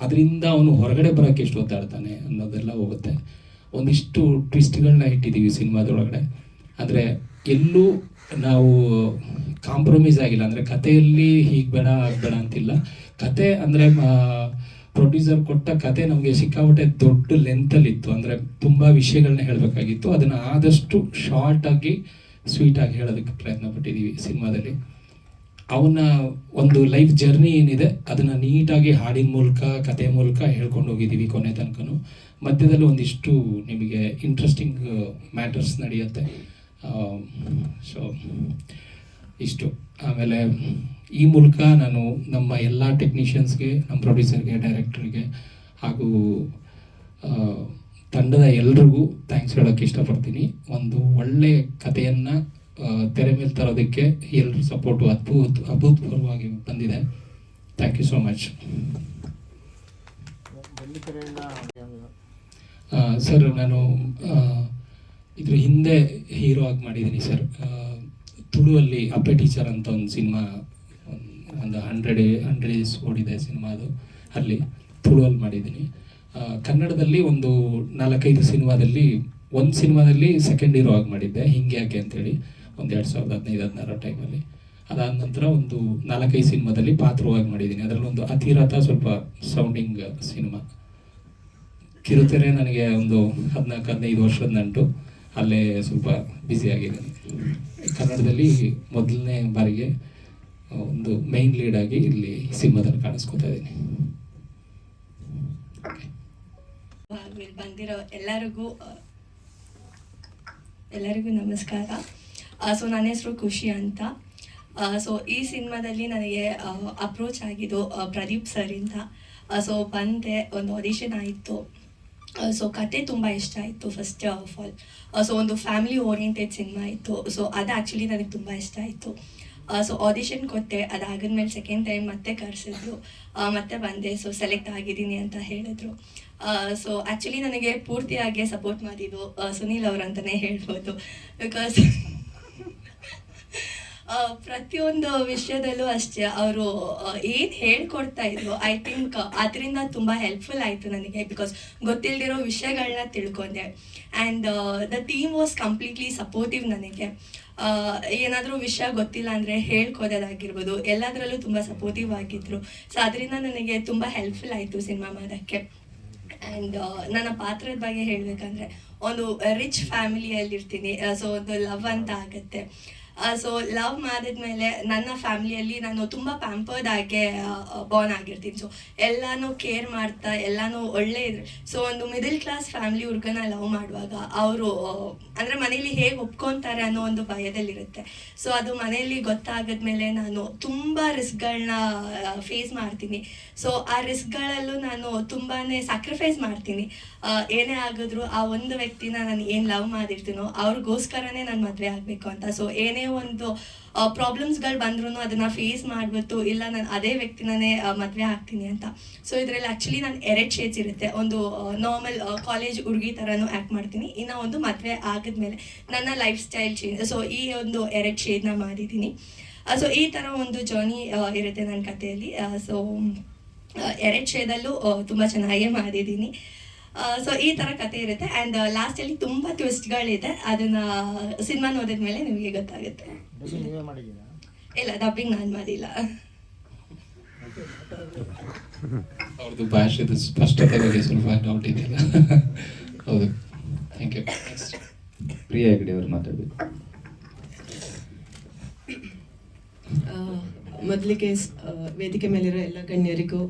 ಅದರಿಂದ ಅವನು ಹೊರಗಡೆ ಬರೋಕ್ಕೆ ಎಷ್ಟು ಒದ್ದಾಡ್ತಾನೆ ಅನ್ನೋದೆಲ್ಲ ಹೋಗುತ್ತೆ. ಒಂದಿಷ್ಟು ಟ್ವಿಸ್ಟ್ಗಳನ್ನ ಇಟ್ಟಿದ್ದೀವಿ ಸಿನಿಮಾದೊಳಗಡೆ. ಅಂದರೆ ಎಲ್ಲೂ ನಾವು ಕಾಂಪ್ರಮೈಸ್ ಆಗಿಲ್ಲ. ಅಂದರೆ ಕಥೆಯಲ್ಲಿ ಹೀಗೆ ಬೇಡ ಬೇಡ ಅಂತಿಲ್ಲ. ಕತೆ ಅಂದರೆ ಪ್ರೊಡ್ಯೂಸರ್ ಕೊಟ್ಟ ಕತೆ ನಮಗೆ ಸಿಕ್ಕಾಪಟ್ಟೆ ದೊಡ್ಡ ಲೆಂತಲ್ಲಿತ್ತು ಅಂದರೆ ತುಂಬ ವಿಷಯಗಳನ್ನ ಹೇಳಬೇಕಾಗಿತ್ತು. ಅದನ್ನು ಆದಷ್ಟು ಶಾರ್ಟಾಗಿ ಸ್ವೀಟಾಗಿ ಹೇಳೋದಕ್ಕೆ ಪ್ರಯತ್ನ ಪಟ್ಟಿದ್ದೀವಿ ಸಿನಿಮಾದಲ್ಲಿ. ಅವನ ಒಂದು ಲೈಫ್ ಜರ್ನಿ ಏನಿದೆ, ಅದನ್ನ ನೀಟಾಗಿ ಹಾಡಿನ ಮೂಲಕ, ಕತೆ ಮೂಲಕ ಹೇಳ್ಕೊಂಡು ಹೋಗಿದ್ದೀವಿ ಕೊನೆ ತನಕನು. ಮಧ್ಯದಲ್ಲಿ ಒಂದಿಷ್ಟು ನಿಮಗೆ ಇಂಟ್ರೆಸ್ಟಿಂಗ್ ಮ್ಯಾಟರ್ಸ್ ನಡೆಯುತ್ತೆ. ಸೊ ಇಷ್ಟು. ಆಮೇಲೆ ಈ ಮೂಲಕ ನಾನು ನಮ್ಮ ಎಲ್ಲ ಟೆಕ್ನಿಷಿಯನ್ಸ್ಗೆ ನಮ್ಮ ಪ್ರೊಡ್ಯೂಸರ್ಗೆ ಡೈರೆಕ್ಟರ್ಗೆ ಹಾಗೂ ತಂಡದ ಎಲ್ರಿಗೂ ಥ್ಯಾಂಕ್ಸ್ ಹೇಳೋಕ್ಕೆ ಇಷ್ಟಪಡ್ತೀನಿ. ಒಂದು ಒಳ್ಳೆಯ ಕಥೆಯನ್ನು ತೆರೆ ಮೇಲೆ ತರೋದಕ್ಕೆ ಎಲ್ಲರ ಸಪೋರ್ಟು ಅದ್ಭುತ, ಅಭೂತಪೂರ್ವವಾಗಿ ಬಂದಿದೆ. Thank you so much sir ನಾನು ಇದ್ರ ಹಿಂದೆ ಹೀರೋ ಆಗಿ ಮಾಡಿದ್ದೀನಿ ಸರ್ ತುಳುವಲ್ಲಿ ಅಪ್ಪೆ ಟೀಚರ್ ಅಂತ ಒಂದು ಸಿನಿಮಾ ಒಂದು ಹಂಡ್ರೆಡ್ ಹಂಡ್ರೆಡ್ ಡೇಸ್ ಓಡಿದೆ ಸಿನಿಮಾ ಅದು ಅಲ್ಲಿ ತುಳುವಲ್ಲಿ ಮಾಡಿದ್ದೀನಿ. ಕನ್ನಡದಲ್ಲಿ ಒಂದು ನಾಲ್ಕೈದು ಸಿನಿಮಾದಲ್ಲಿ, ಒಂದು ಸಿನಿಮಾದಲ್ಲಿ ಸೆಕೆಂಡ್ ಹೀರೋ ಆಗಿ ಮಾಡಿದ್ದೆ. ಹಿಂಗೆ ಯಾಕೆ ಅಂತೇಳಿ ಒಂದು ಎರಡು ಸಾವಿರದ ಹದಿನೈದು, ಹದಿನಾರು ಟೈಮಲ್ಲಿ ಅದಾದ ನಂತರ ಒಂದು ನಾಲ್ಕೈದು ಸಿನಿಮಾದಲ್ಲಿ ಪಾತ್ರವಾಗಿ ಮಾಡಿದ್ದೀನಿ. ಅದರಲ್ಲಿ ಒಂದು ಅತಿರಥ ಸ್ವಲ್ಪ ಸೌಂಡಿಂಗ್ ಸಿನಿಮಾ. ಕಿರುತೆರೆ ನನಗೆ ಒಂದು ಹದಿನಾಲ್ಕು, ಹದಿನೈದು ವರ್ಷದ ನಂಟು. ಅಲ್ಲೇ ಸ್ವಲ್ಪ ಬ್ಯುಸಿ ಆಗಿದ್ದೀನಿ. ಕನ್ನಡದಲ್ಲಿ ಮೊದಲನೇ ಬಾರಿಗೆ ಒಂದು ಮೈನ್ ಲೀಡ್ ಆಗಿ ಇಲ್ಲಿ ಸಿಂಹದಲ್ಲಿ ಕಾಣಿಸ್ಕೊತಾ ಇದ್ದೀನಿ. ಬಂದಿರೋ ಎಲ್ಲರಿಗೂ ಎಲ್ಲರಿಗೂ ನಮಸ್ಕಾರ. ಸೊ ನನ್ನ ಹೆಸರು ಖುಷಿ ಅಂತ. ಸೊ ಈ ಸಿನಿಮಾದಲ್ಲಿ ನನಗೆ ಅಪ್ರೋಚ್ ಆಗಿದ್ದು ಪ್ರದೀಪ್ ಸರ್ ಇಂದ. ಸೊ ಬಂದೆ, ಒಂದು ಆಡಿಷನ್ ಆಯಿತು. ಸೊ ಕತೆ ತುಂಬ ಇಷ್ಟ ಆಯಿತು ಫಸ್ಟ್ ಆಫ್ ಆಲ್ ಸೊ ಒಂದು ಫ್ಯಾಮಿಲಿ ಓರಿಯೆಂಟೆಡ್ ಸಿನಿಮಾ ಇತ್ತು. ಸೊ ಅದು ಆ್ಯಕ್ಚುಲಿ ನನಗೆ ತುಂಬ ಇಷ್ಟ ಆಯಿತು. ಸೊ ಆಡಿಷನ್ ಕೊಟ್ಟೆ ಅದಾಗಿದ್ಮೇಲೆ ಸೆಕೆಂಡ್ ಟೈಮ್ ಮತ್ತೆ ಕರೆಸಿದ್ರು. ಮತ್ತೆ ಬಂದೆ ಸೊ ಸೆಲೆಕ್ಟ್ ಆಗಿದ್ದೀನಿ ಅಂತ ಹೇಳಿದ್ರು. ಸೊ ಆ್ಯಕ್ಚುಲಿ ನನಗೆ ಪೂರ್ತಿಯಾಗಿ ಸಪೋರ್ಟ್ ಮಾಡಿದ್ದು ಸುನೀಲ್ ಅವ್ರು ಅಂತಲೇ ಹೇಳ್ಬೋದು. ಬಿಕಾಸ್ ಪ್ರತಿಯೊಂದು ವಿಷಯದಲ್ಲೂ ಅಷ್ಟೇ, ಅವರು ಏನು ಹೇಳ್ಕೊಡ್ತಾ ಇದ್ರು ಐ ಥಿಂಕ್ ಅದರಿಂದ ತುಂಬ ಹೆಲ್ಪ್ಫುಲ್ ಆಯಿತು ನನಗೆ ಬಿಕಾಸ್ ಗೊತ್ತಿಲ್ಲದಿರೋ ವಿಷಯಗಳನ್ನ ತಿಳ್ಕೊಂಡೆ. And the team was completely supportive ನನಗೆ. ಏನಾದರೂ ವಿಷಯ ಗೊತ್ತಿಲ್ಲ ಅಂದರೆ ಹೇಳ್ಕೋದಾಗಿರ್ಬೋದು ಎಲ್ಲದರಲ್ಲೂ ತುಂಬ ಸಪೋರ್ಟಿವ್ ಆಗಿದ್ರು. ಸೊ ಅದರಿಂದ ನನಗೆ ತುಂಬ ಹೆಲ್ಪ್ಫುಲ್ ಆಯಿತು ಸಿನಿಮಾ ಮಾಡೋಕ್ಕೆ. ಆ್ಯಂಡ್ ನನ್ನ ಪಾತ್ರದ ಬಗ್ಗೆ ಹೇಳಬೇಕಂದ್ರೆ, ಒಂದು ರಿಚ್ ಫ್ಯಾಮಿಲಿಯಲ್ಲಿರ್ತೀನಿ ಸೊ ಒಂದು ಲವ್ ಅಂತ ಆಗುತ್ತೆ. ಸೊ ಲವ್ ಮಾಡಿದ್ಮೇಲೆ ನನ್ನ ಫ್ಯಾಮಿಲಿಯಲ್ಲಿ ನಾನು ತುಂಬ ಪ್ಯಾಂಪರ್ಡ್ ಆಗಿ ಬಾರ್ನ್ ಆಗಿರ್ತೀನಿ. ಸೊ ಎಲ್ಲಾನು ಕೇರ್ ಮಾಡ್ತಾ, ಎಲ್ಲಾನು ಒಳ್ಳೆ ಇದ್ರೆ. ಸೊ ಒಂದು ಮಿಡಲ್ ಕ್ಲಾಸ್ ಫ್ಯಾಮಿಲಿ ಹುಡುಗನ ಲವ್ ಮಾಡುವಾಗ ಅವರು ಅಂದರೆ ಮನೇಲಿ ಹೇಗೆ ಒಪ್ಕೊತಾರೆ ಅನ್ನೋ ಒಂದು ಭಯದಲ್ಲಿರುತ್ತೆ. ಸೊ ಅದು ಮನೆಯಲ್ಲಿ ಗೊತ್ತಾಗದ್ಮೇಲೆ ನಾನು ತುಂಬ ರಿಸ್ಕ್ಗಳನ್ನ ಫೇಸ್ ಮಾಡ್ತೀನಿ. ಸೊ ಆ ರಿಸ್ಕ್ಗಳಲ್ಲೂ ನಾನು ತುಂಬಾ ಸ್ಯಾಕ್ರಿಫೈಸ್ ಮಾಡ್ತೀನಿ. ಏನೇ ಆಗಿದ್ರು ಆ ಒಂದು ವ್ಯಕ್ತಿನ ನಾನು ಏನು ಲವ್ ಮಾಡಿರ್ತೀನೋ ಅವ್ರಿಗೋಸ್ಕರನೇ ನಾನು ಮದುವೆ ಆಗಬೇಕು ಅಂತ. ಸೊ ಏನೇ ಒಂದು ಪ್ರಾಬ್ಲಮ್ಸ್ಗಳು ಬಂದ್ರೂ ಅದನ್ನ ಫೇಸ್ ಮಾಡ್ಬಿಟ್ಟು, ಇಲ್ಲ ನಾನು ಅದೇ ವ್ಯಕ್ತಿನೇ ಮದುವೆ ಆಗ್ತೀನಿ ಅಂತ. ಸೊ ಇದರಲ್ಲಿ ಆ್ಯಕ್ಚುಲಿ ನಾನು ಎರಡು ಶೇಡ್ಸ್ ಇರುತ್ತೆ. ಒಂದು ನಾರ್ಮಲ್ ಕಾಲೇಜ್ ಹುಡುಗಿ ಥರನೂ ಆ್ಯಕ್ಟ್ ಮಾಡ್ತೀನಿ. ಇನ್ನು ಒಂದು ಮದುವೆ ಆಗಿದ್ಮೇಲೆ ನನ್ನ ಲೈಫ್ ಸ್ಟೈಲ್ ಚೇಂಜ್ ಸೊ ಈ ಒಂದು ಎರಡು ಶೇಡ್ನ ಮಾಡಿದ್ದೀನಿ. ಸೊ ಈ ಥರ ಒಂದು ಜರ್ನಿ ಇರುತ್ತೆ ನನ್ನ ಕಥೆಯಲ್ಲಿ. ಸೊ ಎರಡು ಶೇದಲ್ಲೂ ತುಂಬ ಚೆನ್ನಾಗೇ ಮಾಡಿದ್ದೀನಿ. ಸೊ ಈ ಥರ ಕತೆ ಇರುತ್ತೆ. ಆ್ಯಂಡ್ ಲಾಸ್ಟಲ್ಲಿ ತುಂಬ ಟ್ವಿಸ್ಟ್ಗಳಿದೆ ಅದನ್ನ ಸಿನಿಮಾ ನೋಡಿದ ಮೇಲೆ ನಿಮಗೆ ಗೊತ್ತಾಗುತ್ತೆ. ಇಲ್ಲ ಡಬ್ಬಿಂಗ್ ನಾನು ಮಾಡಿಲ್ಲ. ಅವ್ರದ್ದು ಭಾಷೆದು ಸ್ಪಷ್ಟತೆ ಬಗ್ಗೆ ಸ್ವಲ್ಪ ಡೌಟ್ ಇದೆಯಲ್ಲ. ಹೌದು. ಥ್ಯಾಂಕ್ ಯು ಪ್ರಿಯಾ ಹೆಗಡೆ ಅವರು ಮಾತಾಡಬೇಕು. ಮೊದಲಿಗೆ ವೇದಿಕೆ ಮೇಲಿರೋ ಎಲ್ಲ ಗಣ್ಯರಿಗೂ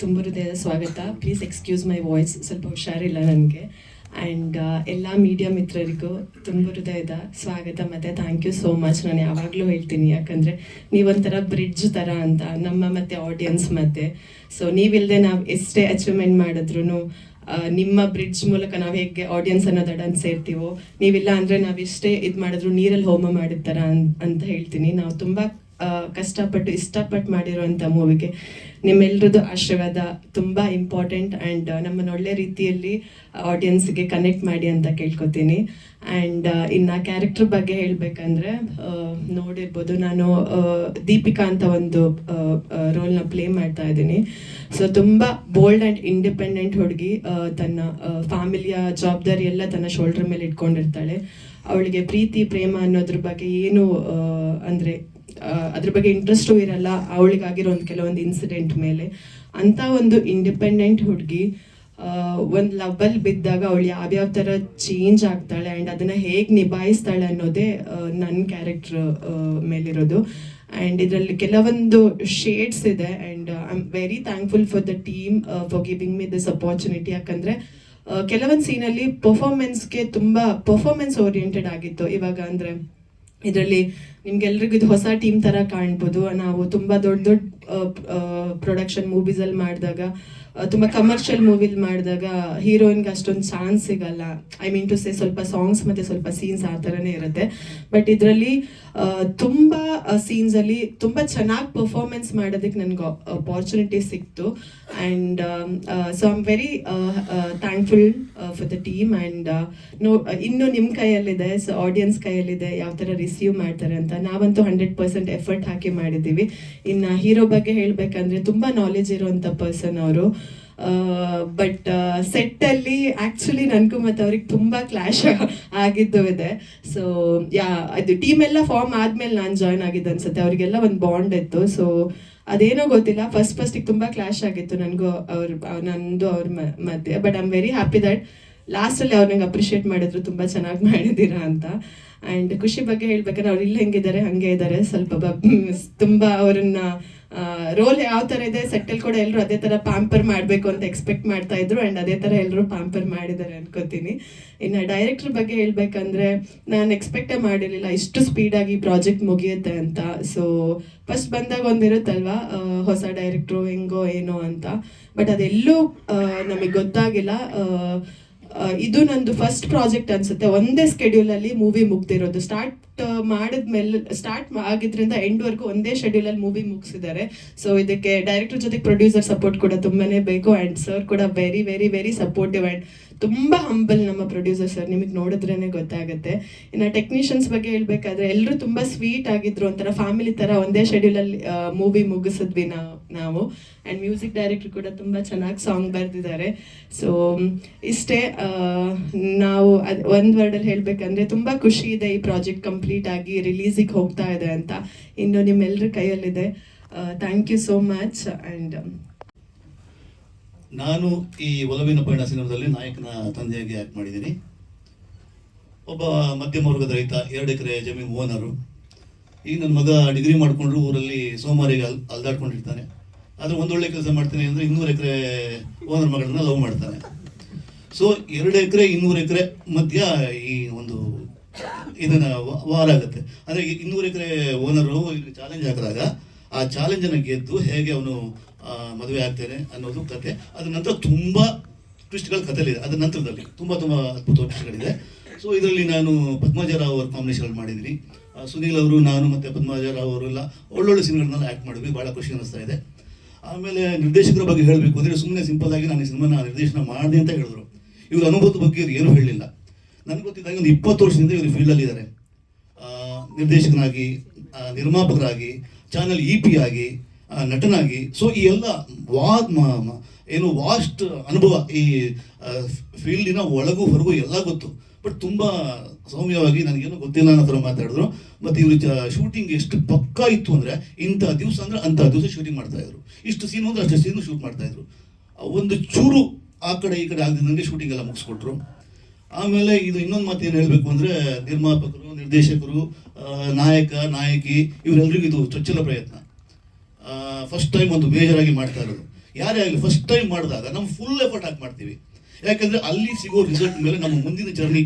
ತುಂಬ ಹೃದಯದ ಸ್ವಾಗತ ಪ್ಲೀಸ್ ಎಕ್ಸ್ಕ್ಯೂಸ್ ಮೈ ವಾಯ್ಸ್ ಸ್ವಲ್ಪ ಹುಷಾರಿಲ್ಲ ನನಗೆ. ಆ್ಯಂಡ್ ಎಲ್ಲ ಮೀಡಿಯಾ ಮಿತ್ರರಿಗೂ ತುಂಬ ಹೃದಯದ ಸ್ವಾಗತ ಮತ್ತು ಥ್ಯಾಂಕ್ ಯು ಸೋ ಮಚ್ ನಾನು ಯಾವಾಗಲೂ ಹೇಳ್ತೀನಿ, ಯಾಕಂದರೆ ನೀವೊಂಥರ ಬ್ರಿಡ್ಜ್ ಥರ ಅಂತ, ನಮ್ಮ ಮತ್ತು ಆಡಿಯನ್ಸ್ ಮಧ್ಯೆ ಸೊ ನೀವಿಲ್ಲದೆ ನಾವು ಎಷ್ಟೇ ಅಚೀವ್ಮೆಂಟ್ ಮಾಡಿದ್ರು ನಿಮ್ಮ ಬ್ರಿಡ್ಜ್ ಮೂಲಕ ನಾವು ಹೇಗೆ ಆಡಿಯನ್ಸ್ ಅನ್ನೋ ದಡನ್ ಸೇರ್ತೀವೋ, ನೀವಿಲ್ಲ ಅಂದರೆ ನಾವು ಎಷ್ಟೇ ಇದು ಮಾಡಿದ್ರು ನೀರಲ್ಲಿ ಹೋಮ ಮಾಡಿದ ಥರ ಅಂತ ಹೇಳ್ತೀನಿ. ನಾವು ತುಂಬ ಕಷ್ಟಪಟ್ಟು, ಇಷ್ಟಪಟ್ಟು ಮಾಡಿರುವಂಥ ಮೂವಿಗೆ ನಿಮ್ಮೆಲ್ಲರದ್ದು ಆಶೀರ್ವಾದ ತುಂಬ ಇಂಪಾರ್ಟೆಂಟ್ ಆ್ಯಂಡ್ ನಮ್ಮನ್ನು ಒಳ್ಳೆ ರೀತಿಯಲ್ಲಿ ಆಡಿಯನ್ಸ್ಗೆ ಕನೆಕ್ಟ್ ಮಾಡಿ ಅಂತ ಕೇಳ್ಕೊತೀನಿ. ಆ್ಯಂಡ್ ಇನ್ನು ಕ್ಯಾರೆಕ್ಟರ್ ಬಗ್ಗೆ ಹೇಳಬೇಕಂದ್ರೆ ನೋಡಿರ್ಬೋದು ನಾನು ದೀಪಿಕಾ ಅಂತ ಒಂದು ರೋಲ್ನ ಪ್ಲೇ ಮಾಡ್ತಾ ಇದ್ದೀನಿ. ಸೊ ತುಂಬ ಬೋಲ್ಡ್ ಆ್ಯಂಡ್ ಇಂಡಿಪೆಂಡೆಂಟ್ ಹುಡುಗಿ ತನ್ನ ಫ್ಯಾಮಿಲಿಯ ಜವಾಬ್ದಾರಿ ಎಲ್ಲ ತನ್ನ ಶೋಲ್ಡರ್ ಮೇಲೆ ಇಟ್ಕೊಂಡಿರ್ತಾಳೆ. ಅವಳಿಗೆ ಪ್ರೀತಿ, ಪ್ರೇಮ ಅನ್ನೋದ್ರ ಬಗ್ಗೆ ಏನು ಅಂದ್ರೆ ಅದ್ರ ಬಗ್ಗೆ ಇಂಟ್ರೆಸ್ಟು ಇರಲ್ಲ. ಅವಳಿಗಾಗಿರೋ ಒಂದು ಕೆಲವೊಂದು ಇನ್ಸಿಡೆಂಟ್ ಮೇಲೆ. ಅಂತ ಒಂದು ಇಂಡಿಪೆಂಡೆಂಟ್ ಹುಡುಗಿ ಒಂದು ಲವಲ್ ಬಿದ್ದಾಗ ಅವಳು ಯಾವ್ಯಾವ ಥರ ಚೇಂಜ್ ಆಗ್ತಾಳೆ ಆ್ಯಂಡ್ ಅದನ್ನು ಹೇಗೆ ನಿಭಾಯಿಸ್ತಾಳೆ ಅನ್ನೋದೇ ನನ್ನ ಕ್ಯಾರೆಕ್ಟ್ರ್ ಮೇಲಿರೋದು. ಆ್ಯಂಡ್ ಇದರಲ್ಲಿ ಕೆಲವೊಂದು ಶೇಡ್ಸ್ ಇದೆ and I am very thankful for the team for giving me this opportunity ಯಾಕಂದರೆ ಕೆಲವೊಂದು ಸೀನಲ್ಲಿ ಪರ್ಫಾರ್ಮೆನ್ಸ್ಗೆ ತುಂಬ ಪರ್ಫಾರ್ಮೆನ್ಸ್ ಓರಿಯೆಂಟೆಡ್ ಆಗಿತ್ತು. ಇವಾಗ ಅಂದರೆ ಇದರಲ್ಲಿ ನಿಮ್ಗೆಲ್ರಿಗೂ ಇದು ಹೊಸ ಟೀಮ್ ತರ ಕಾಣ್ಬೋದು. ನಾವು ತುಂಬಾ ದೊಡ್ಡ ದೊಡ್ಡ ಪ್ರೊಡಕ್ಷನ್ ಮೂವೀಸಲ್ಲಿ ಮಾಡಿದಾಗ ತುಂಬ ಕಮರ್ಷಿಯಲ್ ಮೂವಿಲಿ ಮಾಡಿದಾಗ ಹೀರೋಯಿನ್ಗೆ ಅಷ್ಟೊಂದು ಚಾನ್ಸ್ ಸಿಗಲ್ಲ. ಐ ಮೀನ್ ಟು ಸೇ ಸ್ವಲ್ಪ ಸಾಂಗ್ಸ್ ಮತ್ತು ಸ್ವಲ್ಪ ಸೀನ್ಸ್ ಆ ಥರನೇ ಇರುತ್ತೆ. ಬಟ್ ಇದರಲ್ಲಿ ತುಂಬ ಸೀನ್ಸಲ್ಲಿ ತುಂಬ ಚೆನ್ನಾಗಿ ಪರ್ಫಾರ್ಮೆನ್ಸ್ ಮಾಡೋದಕ್ಕೆ ನನಗೆ ಅಪಾರ್ಚುನಿಟಿ ಸಿಕ್ತು. And so I'm very thankful for the team and no ಇನ್ನು ನಿಮ್ಮ ಕೈಯಲ್ಲಿದೆ ಸೊ ಆಡಿಯನ್ಸ್ ಕೈಯಲ್ಲಿದೆ ಯಾವ ಥರ ರಿಸೀವ್ ಮಾಡ್ತಾರೆ ಅಂತ. ನಾವಂತೂ ಹಂಡ್ರೆಡ್ ಪರ್ಸೆಂಟ್ ಎಫರ್ಟ್ ಹಾಕಿ ಮಾಡಿದ್ದೀವಿ. ಇನ್ನು ಹೀರೋ ಬಗ್ಗೆ ಹೇಳಬೇಕಂದ್ರೆ ತುಂಬ ನಾಲೆಜ್ ಇರುವಂಥ ಪರ್ಸನ್ ಅವರು. ಬಟ್ ಸೆಟ್ಟಲ್ಲಿ ಆ್ಯಕ್ಚುಲಿ ನನಗೂ ಮತ್ತು ಅವ್ರಿಗೆ ತುಂಬ ಕ್ಲ್ಯಾಶ್ ಆಗಿದ್ದು ಇದೆ ಸೊ ಯಾ, ಅದು ಟೀಮ್ ಎಲ್ಲ ಫಾರ್ಮ್ ಆದಮೇಲೆ ನಾನು ಜಾಯ್ನ್ ಆಗಿದ್ದು ಅನ್ಸುತ್ತೆ. ಅವರಿಗೆಲ್ಲ ಒಂದು ಬಾಂಡ್ ಇತ್ತು. ಸೊ ಅದೇನೋ ಗೊತ್ತಿಲ್ಲ. ಫಸ್ಟ್ ಫಸ್ಟಿಗೆ ತುಂಬ ಕ್ಲ್ಯಾಶ್ ಆಗಿತ್ತು ನನಗೂ ಅವ್ರ, ನಂದು ಅವ್ರ ಮಧ್ಯೆ. But I am very happy that ಲಾಸ್ಟಲ್ಲಿ ಅವ್ರು ನಂಗೆ ಅಪ್ರಿಷಿಯೇಟ್ ಮಾಡಿದ್ರು. ತುಂಬ ಚೆನ್ನಾಗಿ ಮಾಡಿದ್ದೀರಾ ಅಂತ. ಆ್ಯಂಡ್ ಖುಷಿ ಬಗ್ಗೆ ಹೇಳ್ಬೇಕಾದ್ರೆ ಅವ್ರು ಇಲ್ಲಿ ಹೆಂಗಿದ್ದಾರೆ, ಹಾಗೆ ಇದ್ದಾರೆ. ಸ್ವಲ್ಪ ತುಂಬಾ ಅವ್ರನ್ನ ರೋಲ್ ಯಾವ ತರ ಇದೆ ಸೆಟ್ಟಲ್ ಕೂಡ ಎಲ್ಲರೂ ಅದೇ ತರ ಪ್ಯಾಂಪರ್ ಮಾಡಬೇಕು ಅಂತ ಎಕ್ಸ್ಪೆಕ್ಟ್ ಮಾಡ್ತಾ ಇದ್ರು. ಅಂಡ್ ಅದೇ ತರ ಎಲ್ಲರೂ ಪ್ಯಾಂಪರ್ ಮಾಡಿದ್ದಾರೆ ಅನ್ಕೋತೀನಿ. ಇನ್ನು ಡೈರೆಕ್ಟರ್ ಬಗ್ಗೆ ಹೇಳ್ಬೇಕಂದ್ರೆ, ನಾನು ಎಕ್ಸ್ಪೆಕ್ಟೇ ಮಾಡಿರಲಿಲ್ಲ. ಇಷ್ಟು ಸ್ಪೀಡಾಗಿ ಪ್ರಾಜೆಕ್ಟ್ ಮುಗಿಯುತ್ತೆ ಅಂತ. ಸೊ ಫಸ್ಟ್ ಬಂದಾಗ ಒಂದಿರುತ್ತಲ್ವಾ? ಹೊಸ ಡೈರೆಕ್ಟ್ರು ಹೆಂಗೋ, ಏನೋ ಅಂತ. ಬಟ್ ಅದೆಲ್ಲೂ ನಮಗೆ ಗೊತ್ತಾಗಿಲ್ಲ. ಇದು ನಂದು ಫಸ್ಟ್ ಪ್ರಾಜೆಕ್ಟ್ ಅನ್ಸುತ್ತೆ. ಒಂದೇ ಸ್ಕೆಡ್ಯೂಲ್ ಅಲ್ಲಿ ಮೂವಿ ಮುಗ್ದಿರೋದು. ಸ್ಟಾರ್ಟ್ ಮಾಡಿದ್ಮೇಲೆ ಸ್ಟಾರ್ಟ್ ಆಗಿದ್ರಿಂದ ಎಂಡ್ ವರ್ಗು ಒಂದೇ ಶೆಡ್ಯೂಲ್ ಅಲ್ಲಿ ಮೂವಿ ಮುಗಿಸಿದ್ದಾರೆ. ಸೊ ಇದಕ್ಕೆ ಡೈರೆಕ್ಟರ್ ಜೊತೆ ಪ್ರೊಡ್ಯೂಸರ್ ಸಪೋರ್ಟ್ ಕೂಡ ತುಂಬಾನೇ ಬೇಕು ಅಂಡ್ ಸರ್ ಕೂಡ very very very supportive and ತುಂಬಾ ಹಂಬಲ್ ನಮ್ಮ ಪ್ರೊಡ್ಯೂಸರ್ ಸರ್ ನಿಮಗೆ ನೋಡಿದ್ರೇನೆ ಗೊತ್ತಾಗುತ್ತೆ. ಇನ್ನು ಟೆಕ್ನಿಷಿಯನ್ಸ್ ಬಗ್ಗೆ ಹೇಳ್ಬೇಕಾದ್ರೆ ಎಲ್ಲರೂ ತುಂಬಾ ಸ್ವೀಟ್ ಆಗಿದ್ರು ಒಂಥರ ಫ್ಯಾಮಿಲಿ ತರ ಒಂದೇ ಶೆಡ್ಯೂಲ್ ಅಲ್ಲಿ ಮೂವಿ ಮುಗಿಸಿದ್ವಿ ನಾವು. ಅಂಡ್ ಮ್ಯೂಸಿಕ್ ಡೈರೆಕ್ಟರ್ ಕೂಡ ತುಂಬಾ ಚೆನ್ನಾಗಿ ಸಾಂಗ್ ಬರೆದಿದ್ದಾರೆ. ಸೊ ಇಷ್ಟೇ ನಾವು ಅದು ಒಂದು ವರ್ಡಲ್ಲಿ ಹೇಳ್ಬೇಕಂದ್ರೆ ತುಂಬಾ ಖುಷಿ ಇದೆ ಈ ಪ್ರಾಜೆಕ್ಟ್ ಕಂಪ್ಲೀಟ್ ಆಗಿ ರಿಲೀಸಿಗೆ ಹೋಗ್ತಾ ಇದೆ ಅಂತ ಇನ್ನು ನಿಮ್ಮೆಲ್ಲರ ಕೈಯಲ್ಲಿದೆ. Thank you so much and ನಾನು ಈ ಒಲವಿನ ಪಯಣ ಸಿನಿಮಾದಲ್ಲಿ ನಾಯಕನ ತಂದೆಯಾಗಿ ಆ್ಯಕ್ಟ್ ಮಾಡಿದ್ದೀನಿ. ಒಬ್ಬ ಮಧ್ಯಮ ವರ್ಗದ ರೈತ, ಎರಡು ಎಕರೆ ಜಮೀನು ಓನರು ಈಗ ನನ್ನ ಮಗ ಡಿಗ್ರಿ ಮಾಡಿಕೊಂಡ್ರು, ಊರಲ್ಲಿ ಸೋಮವಾರಿಗೆ ಅಲ್, ಅಲ್ದಾಡ್ಕೊಂಡಿರ್ತಾನೆ. ಆದರೆ ಒಂದೊಳ್ಳೆ ಕೆಲಸ ಮಾಡ್ತೀನಿ ಅಂದರೆ ಇನ್ನೂರು ಎಕರೆ ಓನರ್ ಮಗಳನ್ನ ಲವ್ ಮಾಡ್ತಾನೆ. ಸೊ ಎರಡು ಎಕರೆ, ಇನ್ನೂರು ಎಕರೆ ಮಧ್ಯ ಈ ಒಂದು ಇದನ್ನ ವಾರ ಆಗುತ್ತೆ. ಅಂದ್ರೆ ಇನ್ನೂರು ಎಕರೆ ಓನರು ಚಾಲೆಂಜ್ ಹಾಕಿದಾಗ ಆ ಚಾಲೆಂಜನ್ನು ಗೆದ್ದು ಹೇಗೆ ಅವನು ಮದುವೆ ಆಗ್ತೇನೆ ಅನ್ನೋದು ಕತೆ. ಅದ್ರ ನಂತರ ತುಂಬ ಟ್ವಿಸ್ಟ್ಗಳ ಕಥೆಲಿದೆ. ಅದ್ರ ನಂತರದಲ್ಲಿ ತುಂಬಾ ತುಂಬಾ ಅದ್ಭುತ ಟ್ವಿಸ್ಟ್ಗಳಿದೆ ಸೊ ಇದರಲ್ಲಿ ನಾನು ಪದ್ಮಜರಾವ್ ಅವರ ಕಾಂಬಿನೇಷನ್ ಮಾಡಿದ್ದೀನಿ. ಸುನೀಲ್ ಅವರು, ನಾನು ಮತ್ತು ಪದ್ಮಜರಾವ್ ಅವರೆಲ್ಲ ಒಳ್ಳೊಳ್ಳೆ ಸಿನಿಮಾಗಳನ್ನೆಲ್ಲ ಆ್ಯಕ್ಟ್ ಮಾಡಿದ್ವಿ. ಭಾಳ ಖುಷಿ ಅನಿಸ್ತಾ ಇದೆ. ಆಮೇಲೆ ನಿರ್ದೇಶಕರ ಬಗ್ಗೆ ಹೇಳಬೇಕು ಅಂದರೆ ಸುಮ್ಮನೆ ಸಿಂಪಲ್ ಆಗಿ ನಾನು ಈ ಸಿನಿಮಾನ ನಿರ್ದೇಶನ ಮಾಡಿದೆ ಅಂತ ಹೇಳಿದ್ರು. ಇವ್ರ ಅನುಭವದ ಬಗ್ಗೆ ಏನೂ ಹೇಳಲಿಲ್ಲ ನನಗೆ ಗೊತ್ತಿದ್ದಾಗ ಒಂದು ಇಪ್ಪತ್ತು ವರ್ಷದಿಂದ ಇವರು ಫೀಲ್ಡಲ್ಲಿ ಇದ್ದಾರೆ ನಿರ್ದೇಶಕನಾಗಿ ನಿರ್ಮಾಪಕರಾಗಿ ಚಾನಲ್ ಇ ಪಿ ಆಗಿ ನಟನಾಗಿ. ಸೊ ಈ ಎಲ್ಲ ವಾ ಏನು ವಾಸ್ಟ್ ಅನುಭವ ಈ ಫೀಲ್ಡಿನ ಒಳಗೂ, ಹೊರಗೂ ಎಲ್ಲ ಗೊತ್ತು. ಬಟ್ ತುಂಬ ಸೌಮ್ಯವಾಗಿ ನನಗೇನು ಗೊತ್ತಿಲ್ಲ ಅನ್ನೋ ಥರ ಮಾತಾಡಿದ್ರು. ಮತ್ತು ಇವರು ಶೂಟಿಂಗ್ ಎಷ್ಟು ಪಕ್ಕಾ ಇತ್ತು ಅಂದರೆ ಇಂಥ ದಿವಸ ಅಂದರೆ ಅಂಥ ದಿವಸ ಶೂಟಿಂಗ್ ಮಾಡ್ತಾ ಇದ್ರು. ಇಷ್ಟು ಸೀನು ಅಂದರೆ ಅಷ್ಟು ಸೀನು ಶೂಟ್ ಮಾಡ್ತಾ ಇದ್ರು. ಒಂದು ಚೂರು ಆ ಕಡೆ ಈ ಕಡೆ ಆಗದಿದ್ದಂಗೆ ಶೂಟಿಂಗ್ ಎಲ್ಲ ಮುಗಿಸ್ಕೊಟ್ರು. ಆಮೇಲೆ ಇದು ಇನ್ನೊಂದು ಮಾತು ಏನು ಹೇಳಬೇಕು ಅಂದರೆ ನಿರ್ಮಾಪಕರು, ನಿರ್ದೇಶಕರು ನಾಯಕ, ನಾಯಕಿ ಇವರೆಲ್ಲರಿಗೂ ಇದು ಚೊಚ್ಚಲ ಪ್ರಯತ್ನ. ಫಸ್ಟ್ ಟೈಮ್ ಒಂದು ಮೇಜರ್ ಆಗಿ ಮಾಡ್ತಾ ಇರೋದು. ಯಾರೇ ಆಗಲಿ ಫಸ್ಟ್ ಟೈಮ್ ಮಾಡಿದಾಗ ನಾವು ಫುಲ್ ಎಫರ್ಟ್ ಹಾಕಿ ಮಾಡ್ತೀವಿ. ಯಾಕಂದರೆ ಅಲ್ಲಿ ಸಿಗೋ ರಿಸಲ್ಟ್ ಮೇಲೆ ನಮ್ಮ ಮುಂದಿನ ಜರ್ನಿ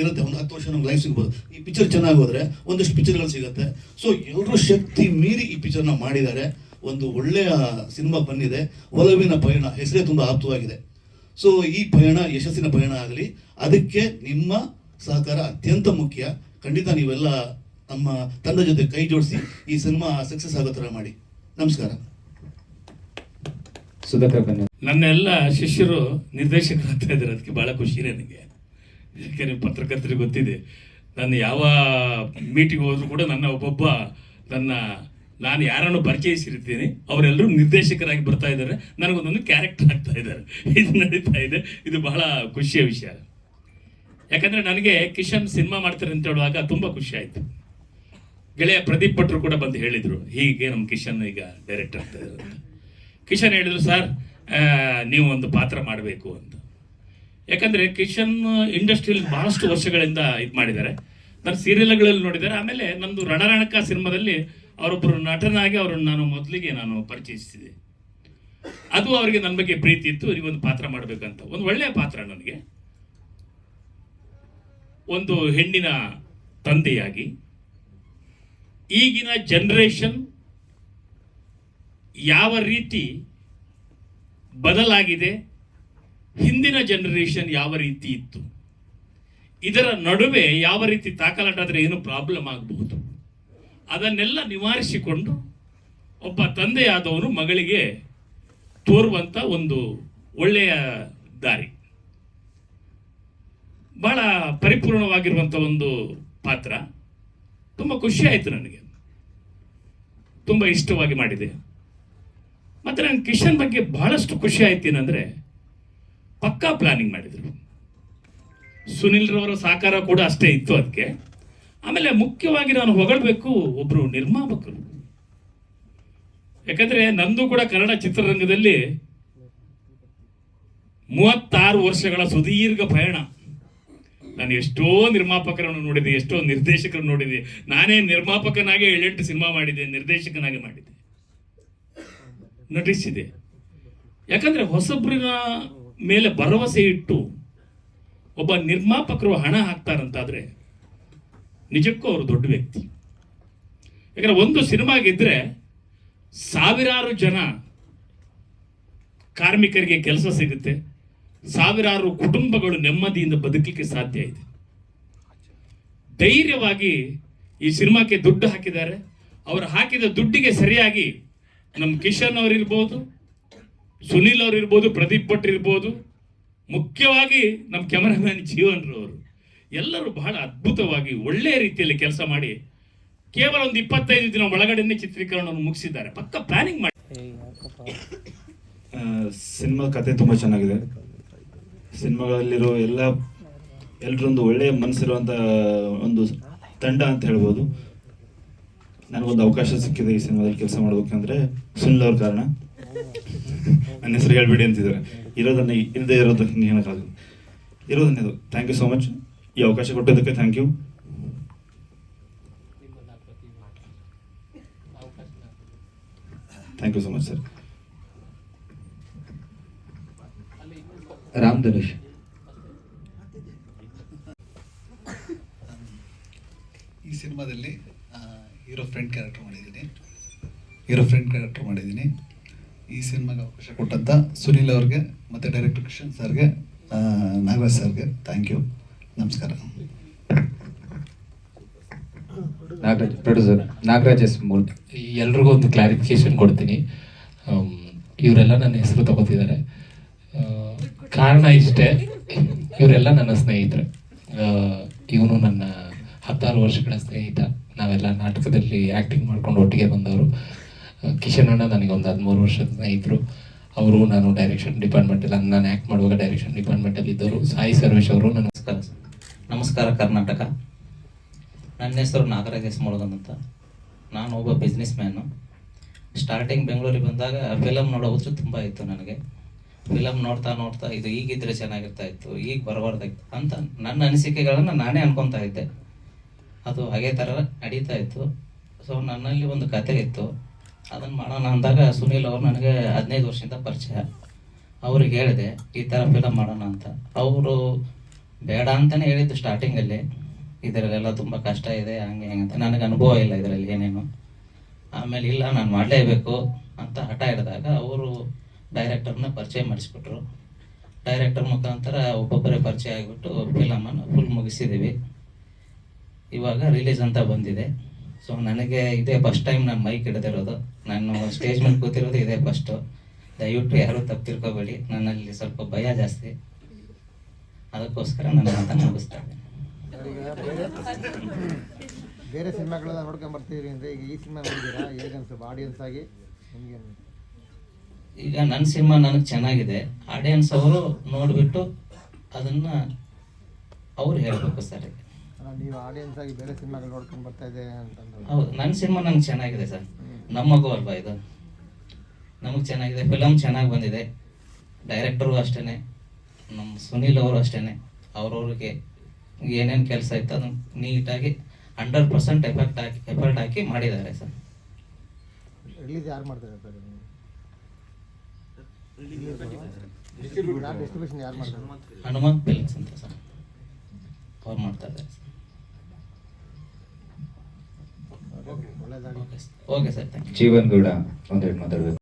ಇರುತ್ತೆ. ಒಂದು ಹತ್ತು ವರ್ಷ ನಮ್ಗೆ ಲೈಫ್ ಸಿಗ್ಬೋದು. ಈ ಪಿಕ್ಚರ್ ಚೆನ್ನಾಗಿ ಹೋದರೆ ಒಂದಷ್ಟು ಪಿಕ್ಚರ್ಗಳು ಸಿಗುತ್ತೆ. ಸೊ ಎಲ್ಲರೂ ಶಕ್ತಿ ಮೀರಿ ಈ ಪಿಕ್ಚರ್ನ ಮಾಡಿದ್ದಾರೆ. ಒಂದು ಒಳ್ಳೆಯ ಸಿನಿಮಾ ಬಂದಿದೆ. ಒಲವಿನ ಪಯಣ, ಹೆಸರೇ ತುಂಬ ಆಪ್ತವಾಗಿದೆ. ಸೊ ಈ ಪಯಣ ಯಶಸ್ಸಿನ ಪಯಣ ಆಗಲಿ ಅದಕ್ಕೆ ನಿಮ್ಮ ಸಹಕಾರ ಅತ್ಯಂತ ಮುಖ್ಯ. ಖಂಡಿತ ನೀವೆಲ್ಲ ನಮ್ಮ ತಂಡ ಜೊತೆ ಕೈ ಜೋಡಿಸಿ ಈ ಸಿನಿಮಾ ಸಕ್ಸಸ್ ಆಗೋ ಥರ ಮಾಡಿ. ನಮಸ್ಕಾರ. ಸುಧಾಕರ್ ನನ್ನೆಲ್ಲ ಶಿಷ್ಯರು ನಿರ್ದೇಶಕರಾಗ್ತಾ ಇದ್ದಾರೆ. ಅದಕ್ಕೆ ಭಾಳ ಖುಷಿ ನನಗೆ. ಯಾಕೆಂದರೆ ಪತ್ರಕರ್ತರಿಗೆ ಗೊತ್ತಿದೆ. ನಾನು ಯಾವ ಮೀಟಿಂಗ್ ಹೋದ್ರು ಕೂಡ ನನ್ನ ಒಬ್ಬೊಬ್ಬ ನನ್ನ ನಾನು ಯಾರನ್ನು ಪರಿಚಯಿಸಿರ್ತೀನಿ, ಅವರೆಲ್ಲರೂ ನಿರ್ದೇಶಕರಾಗಿ ಬರ್ತಾ ಇದ್ದಾರೆ. ನನಗೊಂದೊಂದು ಕ್ಯಾರೆಕ್ಟರ್ ಆಗ್ತಾ ಇದ್ದಾರೆ. ಇದು ನಡೀತಾ ಇದೆ. ಇದು ಬಹಳ ಖುಷಿಯ ವಿಷಯ. ಯಾಕಂದರೆ ನನಗೆ ಕಿಶನ್ ಸಿನಿಮಾ ಮಾಡ್ತಾರೆ ಅಂತ ಹೇಳುವಾಗ ತುಂಬ ಖುಷಿ ಆಯಿತು. ಗೆಳೆಯ ಪ್ರದೀಪ್ ಭಟ್ರು ಕೂಡ ಬಂದು ಹೇಳಿದರು, ಹೀಗೆ ನಮ್ಮ ಕಿಶನ್ ಈಗ ಡೈರೆಕ್ಟರ್ ಆಗ್ತಾ ಇದ್ದಾರೆ ಅಂತ. ಕಿಶನ್ ಹೇಳಿದರು, ಸರ್ ನೀವು ಒಂದು ಪಾತ್ರ ಮಾಡಬೇಕು ಅಂತ. ಯಾಕಂದರೆ ಕಿಶನ್ ಇಂಡಸ್ಟ್ರಿಯಲ್ಲಿ ಬಹಳಷ್ಟು ವರ್ಷಗಳಿಂದ ಇದು ಮಾಡಿದ್ದಾರೆ. ನಾನು ಸೀರಿಯಲ್ಗಳಲ್ಲಿ ನೋಡಿದ್ದಾರೆ. ಆಮೇಲೆ ನಂದು ರಣರಣಕ ಸಿನಿಮಾದಲ್ಲಿ ಅವರೊಬ್ಬರು ನಟನಾಗಿ ಅವರನ್ನು ನಾನು ಮೊದಲಿಗೆ ನಾನು ಪರಿಚಯಿಸಿದೆ. ಅದು ಅವರಿಗೆ ನನ್ನ ಬಗ್ಗೆ ಪ್ರೀತಿ ಇತ್ತು ಒಂದು ಪಾತ್ರ ಮಾಡಬೇಕಂತ. ಒಂದು ಒಳ್ಳೆಯ ಪಾತ್ರ ನನಗೆ. ಒಂದು ಹೆಣ್ಣಿನ ತಂದೆಯಾಗಿ. ಈಗಿನ ಜನ್ರೇಷನ್ ಯಾವ ರೀತಿ ಬದಲಾಗಿದೆ, ಹಿಂದಿನ ಜನ್ರೇಷನ್ ಯಾವ ರೀತಿ ಇತ್ತು, ಇದರ ನಡುವೆ ಯಾವ ರೀತಿ ತಾಕಲಾಟಾದರೆ ಏನು ಪ್ರಾಬ್ಲಮ್ ಆಗಬಹುದು? ಅದನ್ನೆಲ್ಲ ನಿವಾರಿಸಿಕೊಂಡು ಒಬ್ಬ ತಂದೆಯಾದವನು ಮಗಳಿಗೆ ತೋರುವಂಥ ಒಂದು ಒಳ್ಳೆಯ ದಾರಿ. ಬಹಳ ಪರಿಪೂರ್ಣವಾಗಿರುವಂಥ ಒಂದು ಪಾತ್ರ. ತುಂಬ ಖುಷಿ ಆಯಿತು ನನಗೆ. ತುಂಬ ಇಷ್ಟವಾಗಿ ಮಾಡಿದೆ. ಮತ್ತು ನನ್ನ ಕಿಶನ್ ಬಗ್ಗೆ ಬಹಳಷ್ಟು ಖುಷಿ ಆಯ್ತು ಏನಂದರೆ ಪಕ್ಕಾ ಪ್ಲಾನಿಂಗ್ ಮಾಡಿದರು. ಸುನಿಲ್ರವರ ಸಹಕಾರ ಕೂಡ ಅಷ್ಟೇ ಇತ್ತು ಅದಕ್ಕೆ. ಆಮೇಲೆ ಮುಖ್ಯವಾಗಿ ನಾನು ಹೊಗಳಬೇಕು ಒಬ್ಬರು ನಿರ್ಮಾಪಕರು. ಯಾಕಂದರೆ ನಂದು ಕೂಡ ಕನ್ನಡ ಚಿತ್ರರಂಗದಲ್ಲಿ ಮೂವತ್ತಾರು ವರ್ಷಗಳ ಸುದೀರ್ಘ ಪಯಣ. ನಾನು ಎಷ್ಟೋ ನಿರ್ಮಾಪಕರನ್ನು ನೋಡಿದೆ, ಎಷ್ಟೋ ನಿರ್ದೇಶಕರನ್ನು ನೋಡಿದೆ. ನಾನೇ ನಿರ್ಮಾಪಕನಾಗಿ ಏಳೆಂಟು ಸಿನಿಮಾ ಮಾಡಿದೆ, ನಿರ್ದೇಶಕನಾಗಿ ಮಾಡಿದೆ. ನಟಿಸಿದೆ. ಯಾಕಂದ್ರೆ ಹೊಸಬ್ರಿನ ಮೇಲೆ ಭರವಸೆ ಇಟ್ಟು ಒಬ್ಬ ನಿರ್ಮಾಪಕರು ಹಣ ಹಾಕ್ತಾರಂತಾದ್ರೆ ನಿಜಕ್ಕೂ ಅವರು ದೊಡ್ಡ ವ್ಯಕ್ತಿ. ಯಾಕಂದರೆ ಒಂದು ಸಿನಿಮಾಗಿದ್ದರೆ ಸಾವಿರಾರು ಜನ ಕಾರ್ಮಿಕರಿಗೆ ಕೆಲಸ ಸಿಗುತ್ತೆ. ಸಾವಿರಾರು ಕುಟುಂಬಗಳು ನೆಮ್ಮದಿಯಿಂದ ಬದುಕಲಿಕ್ಕೆ ಸಾಧ್ಯ ಇದೆ. ಧೈರ್ಯವಾಗಿ ಈ ಸಿನಿಮಾಕ್ಕೆ ದುಡ್ಡು ಹಾಕಿದ್ದಾರೆ. ಅವರು ಹಾಕಿದ ದುಡ್ಡಿಗೆ ಸರಿಯಾಗಿ ನಮ್ಮ ಕಿಶನ್ ಅವರಿರ್ಬೋದು, ಸುನಿಲ್ ಅವರಿರ್ಬೋದು, ಪ್ರದೀಪ್ ಭಟ್ ಇರ್ಬೋದು, ಮುಖ್ಯವಾಗಿ ನಮ್ಮ ಕ್ಯಾಮರಾಮ್ಯಾನ್ ಜೀವನ್ ಅವರು. ಎಲ್ಲರೂ ಬಹಳ ಅದ್ಭುತವಾಗಿ ಒಳ್ಳೆಯ ರೀತಿಯಲ್ಲಿ ಕೆಲಸ ಮಾಡಿ ಕೇವಲ ಒಂದು ಇಪ್ಪತ್ತೈದು ದಿನ ಒಳಗಡೆನೆ ಚಿತ್ರೀಕರಣವನ್ನು ಮುಗಿಸಿದ್ದಾರೆ. ಪಕ್ಕ ಪ್ಲಾನಿಂಗ್ ಮಾಡಿ. ಸಿನಿಮಾ ಕತೆ ತುಂಬ ಚೆನ್ನಾಗಿದೆ. ಸಿನಿಮಾಗಳಲ್ಲಿರೋ ಎಲ್ಲ ಎಲ್ಲರೊಂದು ಒಳ್ಳೆಯ ಮನಸ್ಸಿರುವಂಥ ಒಂದು ತಂಡ ಅಂತ ಹೇಳ್ಬೋದು. ನನಗೊಂದು ಅವಕಾಶ ಸಿಕ್ಕಿದೆ ಈ ಸಿನಿಮಾದಲ್ಲಿ ಕೆಲಸ ಮಾಡ್ಬೇಕಂದ್ರೆ ಸುನಿಲ್ ಅವ್ರ ಕಾರಣ. ನನ್ನ ಹೆಸರು ಹೇಳ್ಬಿಡಿ ಅಂತಿದ್ದಾರೆ. ಇರೋದನ್ನ ಇಲ್ಲದೆ ಇರೋದಕ್ಕೆ ಏನಕ್ಕಾಗಲ್ಲ ಇರೋದನ್ನೇ ಇದು ಥ್ಯಾಂಕ್ ಯು ಸೋ ಮಚ್ ಈ ಅವಕಾಶ ಕೊಟ್ಟಿದ್ದಕ್ಕೆ thank you thank you so much sir Ram Dhanush ಈ ಸಿನಿಮಾದಲ್ಲಿ ಹೀರೋ ಫ್ರೆಂಡ್ ಕ್ಯಾರೆಕ್ಟರ್ ಮಾಡಿದ್ದೀನಿ. ಹೀರೋ ಫ್ರೆಂಡ್ ಕ್ಯಾರೆಕ್ಟರ್ ಮಾಡಿದ್ದೀನಿ. ಈ ಸಿನಿಮಾಗೆ ಅವಕಾಶ ಕೊಟ್ಟಂತ ಸುನಿಲ್ ಅವ್ರಿಗೆ ಮತ್ತು ಡೈರೆಕ್ಟರ್ ಕೃಷ್ಣನ್ ಸರ್ಗೆ ನಾಗರಾಜ್ ಸರ್ಗೆ ಥ್ಯಾಂಕ್ ಯು ನಮಸ್ಕಾರ. ನಾಗರಾಜ್, ಪ್ರೊಡ್ಯೂಸರ್, ನಾಗರಾಜ್ ಎಸ್ ಮೂಲ್, ಎಲ್ರಿಗೂ ಒಂದು ಕ್ಲಾರಿಫಿಕೇಶನ್ ಕೊಡ್ತೀನಿ. ಇವರೆಲ್ಲ ನನ್ನ ಹೆಸರು ತಗೋತಿದ್ದಾರೆ. ಕಾರಣ ಇಷ್ಟೇ, ಇವರೆಲ್ಲ ನನ್ನ ಸ್ನೇಹಿತರೆ. ಇವನು ನನ್ನ ಹತ್ತಾರು ವರ್ಷಗಳ ಸ್ನೇಹಿತ. ನಾವೆಲ್ಲ ನಾಟಕದಲ್ಲಿ ಆ್ಯಕ್ಟಿಂಗ್ ಮಾಡ್ಕೊಂಡು ಒಟ್ಟಿಗೆ ಬಂದವರು. ಕಿಶನ್ ಅಣ್ಣ ನನಗೆ ಒಂದು ಹದಿಮೂರು ವರ್ಷದ ಸ್ನೇಹಿತರು. ಅವರು ನಾನು ಡೈರೆಕ್ಷನ್ ಡಿಪಾರ್ಟ್ಮೆಂಟಲ್ಲಿ ನಾನು ಆ್ಯಕ್ಟ್ ಮಾಡುವಾಗ ಡೈರೆಕ್ಷನ್ ಡಿಪಾರ್ಟ್ಮೆಂಟಲ್ಲಿ ಇದ್ದವರು. ಸಾಯಿ ಸರ್ವೇಶ್ ಅವರು ನನ್ನ ನಮಸ್ಕಾರ, ಕರ್ನಾಟಕ. ನನ್ನ ಹೆಸರು ನಾಗರಾಜ್ ಎಸ್ ಮುಳಗನ್ ಅಂತ. ನಾನು ಒಬ್ಬ ಬಿಸ್ನೆಸ್ ಮ್ಯಾನು ಸ್ಟಾರ್ಟಿಂಗ್ ಬೆಂಗಳೂರಿಗೆ ಬಂದಾಗ ಫಿಲಮ್ ನೋಡೋ ಹುಚ್ಚು ತುಂಬ ಇತ್ತು ನನಗೆ. ಫಿಲಮ್ ನೋಡ್ತಾ ನೋಡ್ತಾ ಇದು ಈಗಿದ್ರೆ ಚೆನ್ನಾಗಿರ್ತಾ ಇತ್ತು, ಈಗ ಬರಬಾರ್ದಾಗಿತ್ತು ಅಂತ ನನ್ನ ಅನಿಸಿಕೆಗಳನ್ನು ನಾನೇ ಅನ್ಕೊತಾ ಇದ್ದೆ. ಅದು ಹಾಗೆ ಥರ ನಡೀತಾ ಇತ್ತು. ಸೊ ನನ್ನಲ್ಲಿ ಒಂದು ಕತೆ ಇತ್ತು. ಅದನ್ನು ಮಾಡೋಣ ಅಂದಾಗ ಸುನೀಲ್ ಅವರು ನನಗೆ ಹದಿನೈದು ವರ್ಷದಿಂದ ಪರಿಚಯ. ಅವ್ರಿಗೆ ಹೇಳಿದೆ, ಈ ಥರ ಫಿಲಮ್ ಮಾಡೋಣ ಅಂತ. ಅವರು ಬೇಡ ಅಂತಲೇ ಹೇಳಿದ್ದು ಸ್ಟಾರ್ಟಿಂಗಲ್ಲಿ ಇದರಲ್ಲೆಲ್ಲ ತುಂಬ ಕಷ್ಟ ಇದೆ, ಹಂಗೆ ಹಿಂಗೆ ಅಂತ. ನನಗೆ ಅನುಭವ ಇಲ್ಲ ಇದರಲ್ಲಿ ಏನೇನು. ಆಮೇಲೆ ಇಲ್ಲ, ನಾನು ಮಾಡಲೇಬೇಕು ಅಂತ ಹಠ ಹಿಡಿದಾಗ ಅವರು ಡೈರೆಕ್ಟರ್ನ ಪರಿಚಯ ಮಾಡಿಸ್ಬಿಟ್ರು. ಡೈರೆಕ್ಟರ್ ಮುಖಾಂತರ ಒಬ್ಬೊಬ್ಬರೇ ಪರಿಚಯ ಆಗಿಬಿಟ್ಟು ಫಿಲಮನ್ನು ಫುಲ್ ಮುಗಿಸಿದ್ದೀವಿ ಇವಾಗ ರಿಲೀಸ್ ಅಂತ ಬಂದಿದೆ. ಸೊ ನನಗೆ ಇದೇ ಫಸ್ಟ್ ಟೈಮ್ ನಾನು ಮೈಕ್ ಹಿಡಿದಿರೋದು. ನಾನು ಸ್ಟೇಜ್ ಮೇಲೆ ಕೂತಿರೋದು ಇದೇ ಫಸ್ಟು ದಯವಿಟ್ಟು ಯಾರೂ ತಪ್ಪು ತಿಳ್ಕೊಬೇಡಿ ನನ್ನಲ್ಲಿ ಸ್ವಲ್ಪ ಭಯ ಜಾಸ್ತಿ. ಅದಕ್ಕೋಸ್ಕರ ನನ್ನ ಮಾತನ್ನು ಮುಗಿಸ್ತಾ ಇದ್ದೇನೆ ಬೇರೆ ಸಿನಿಮಾಗಳನ್ನ ನೋಡ್ಕೊಂಡ್ಬರ್ತೀರಿ ನೋಡ್ಕೊಂಡ್ ಬರ್ತೀರಿ ಅಂದರೆ ಈಗ ಈ ಸಿನಿಮಾ ನೋಡಿದ್ದೀರಾ? ಹೇಗೆ ಅನ್ಸುತ್ತೆ? ಆಡಿಯನ್ಸ್ ಆಗಿ ನಿಮಗೆ ಈಗ ನನ್ನ ಸಿನಿಮಾ ನನಗೆ ಚೆನ್ನಾಗಿದೆ. ಆಡಿಯನ್ಸ್ ಅವರು ನೋಡಿಬಿಟ್ಟು ಅದನ್ನು ಅವ್ರು ಹೇಳಬೇಕು ಸರ್ ನೀವು ಆಡಿಯನ್ಸ್ ಆಗಿ ಬೇರೆ ಸಿನಿಮಾಗಳು ನೋಡ್ಕೊಂಡು ಬರ್ತಾ ಇದೆ ಅಂತಂದ್ರೆ. ಹೌದು ನನ್ನ ಸಿನಿಮಾ ನಂಗೆ ಚೆನ್ನಾಗಿದೆ ಸರ್. ನಮ್ಮ ಮಗು ಅಲ್ವಾ ಇದು? ನಮಗೆ ಚೆನ್ನಾಗಿದೆ ಫಿಲಮ್ ಚೆನ್ನಾಗಿ ಬಂದಿದೆ. ಡೈರೆಕ್ಟರು ಅಷ್ಟೇ ನಮ್ಮ ಸುನೀಲ್ ಅವರು ಅಷ್ಟೇ ಅವ್ರವ್ರಿಗೆ ಏನೇನು ಕೆಲಸ ಇತ್ತು ಅದನ್ನು ನೀಟಾಗಿ ಹಂಡ್ರೆಡ್ ಪರ್ಸೆಂಟ್ ಎಫೆಕ್ಟ್ ಹಾಕಿ ಎಫರ್ಟ್ ಹಾಕಿ ಮಾಡಿದ್ದಾರೆ ಸರ್. ರಿಲೀಸ್ ಯಾರು ಮಾಡ್ತಾರೆ ಸರ್ ಯಾರು ಡಿಸ್ಟ್ರಿಬ್ಯೂಷನ್ ಯಾರು ಮಾಡ್ತಾರೆ? ಹನುಮಂತ್ ಫಿಲ್ಮ್ಸ್ ಅಂತ ಸರ್. ಅವ್ರು ಮಾಡ್ತಾ ಇದ್ದಾರೆ ಓಕೆ ಸರ್. ಜೀವನ್ ಗೌಡ ಒಂದೆರಡು ಮಾತಾಡ್ಬೇಕು.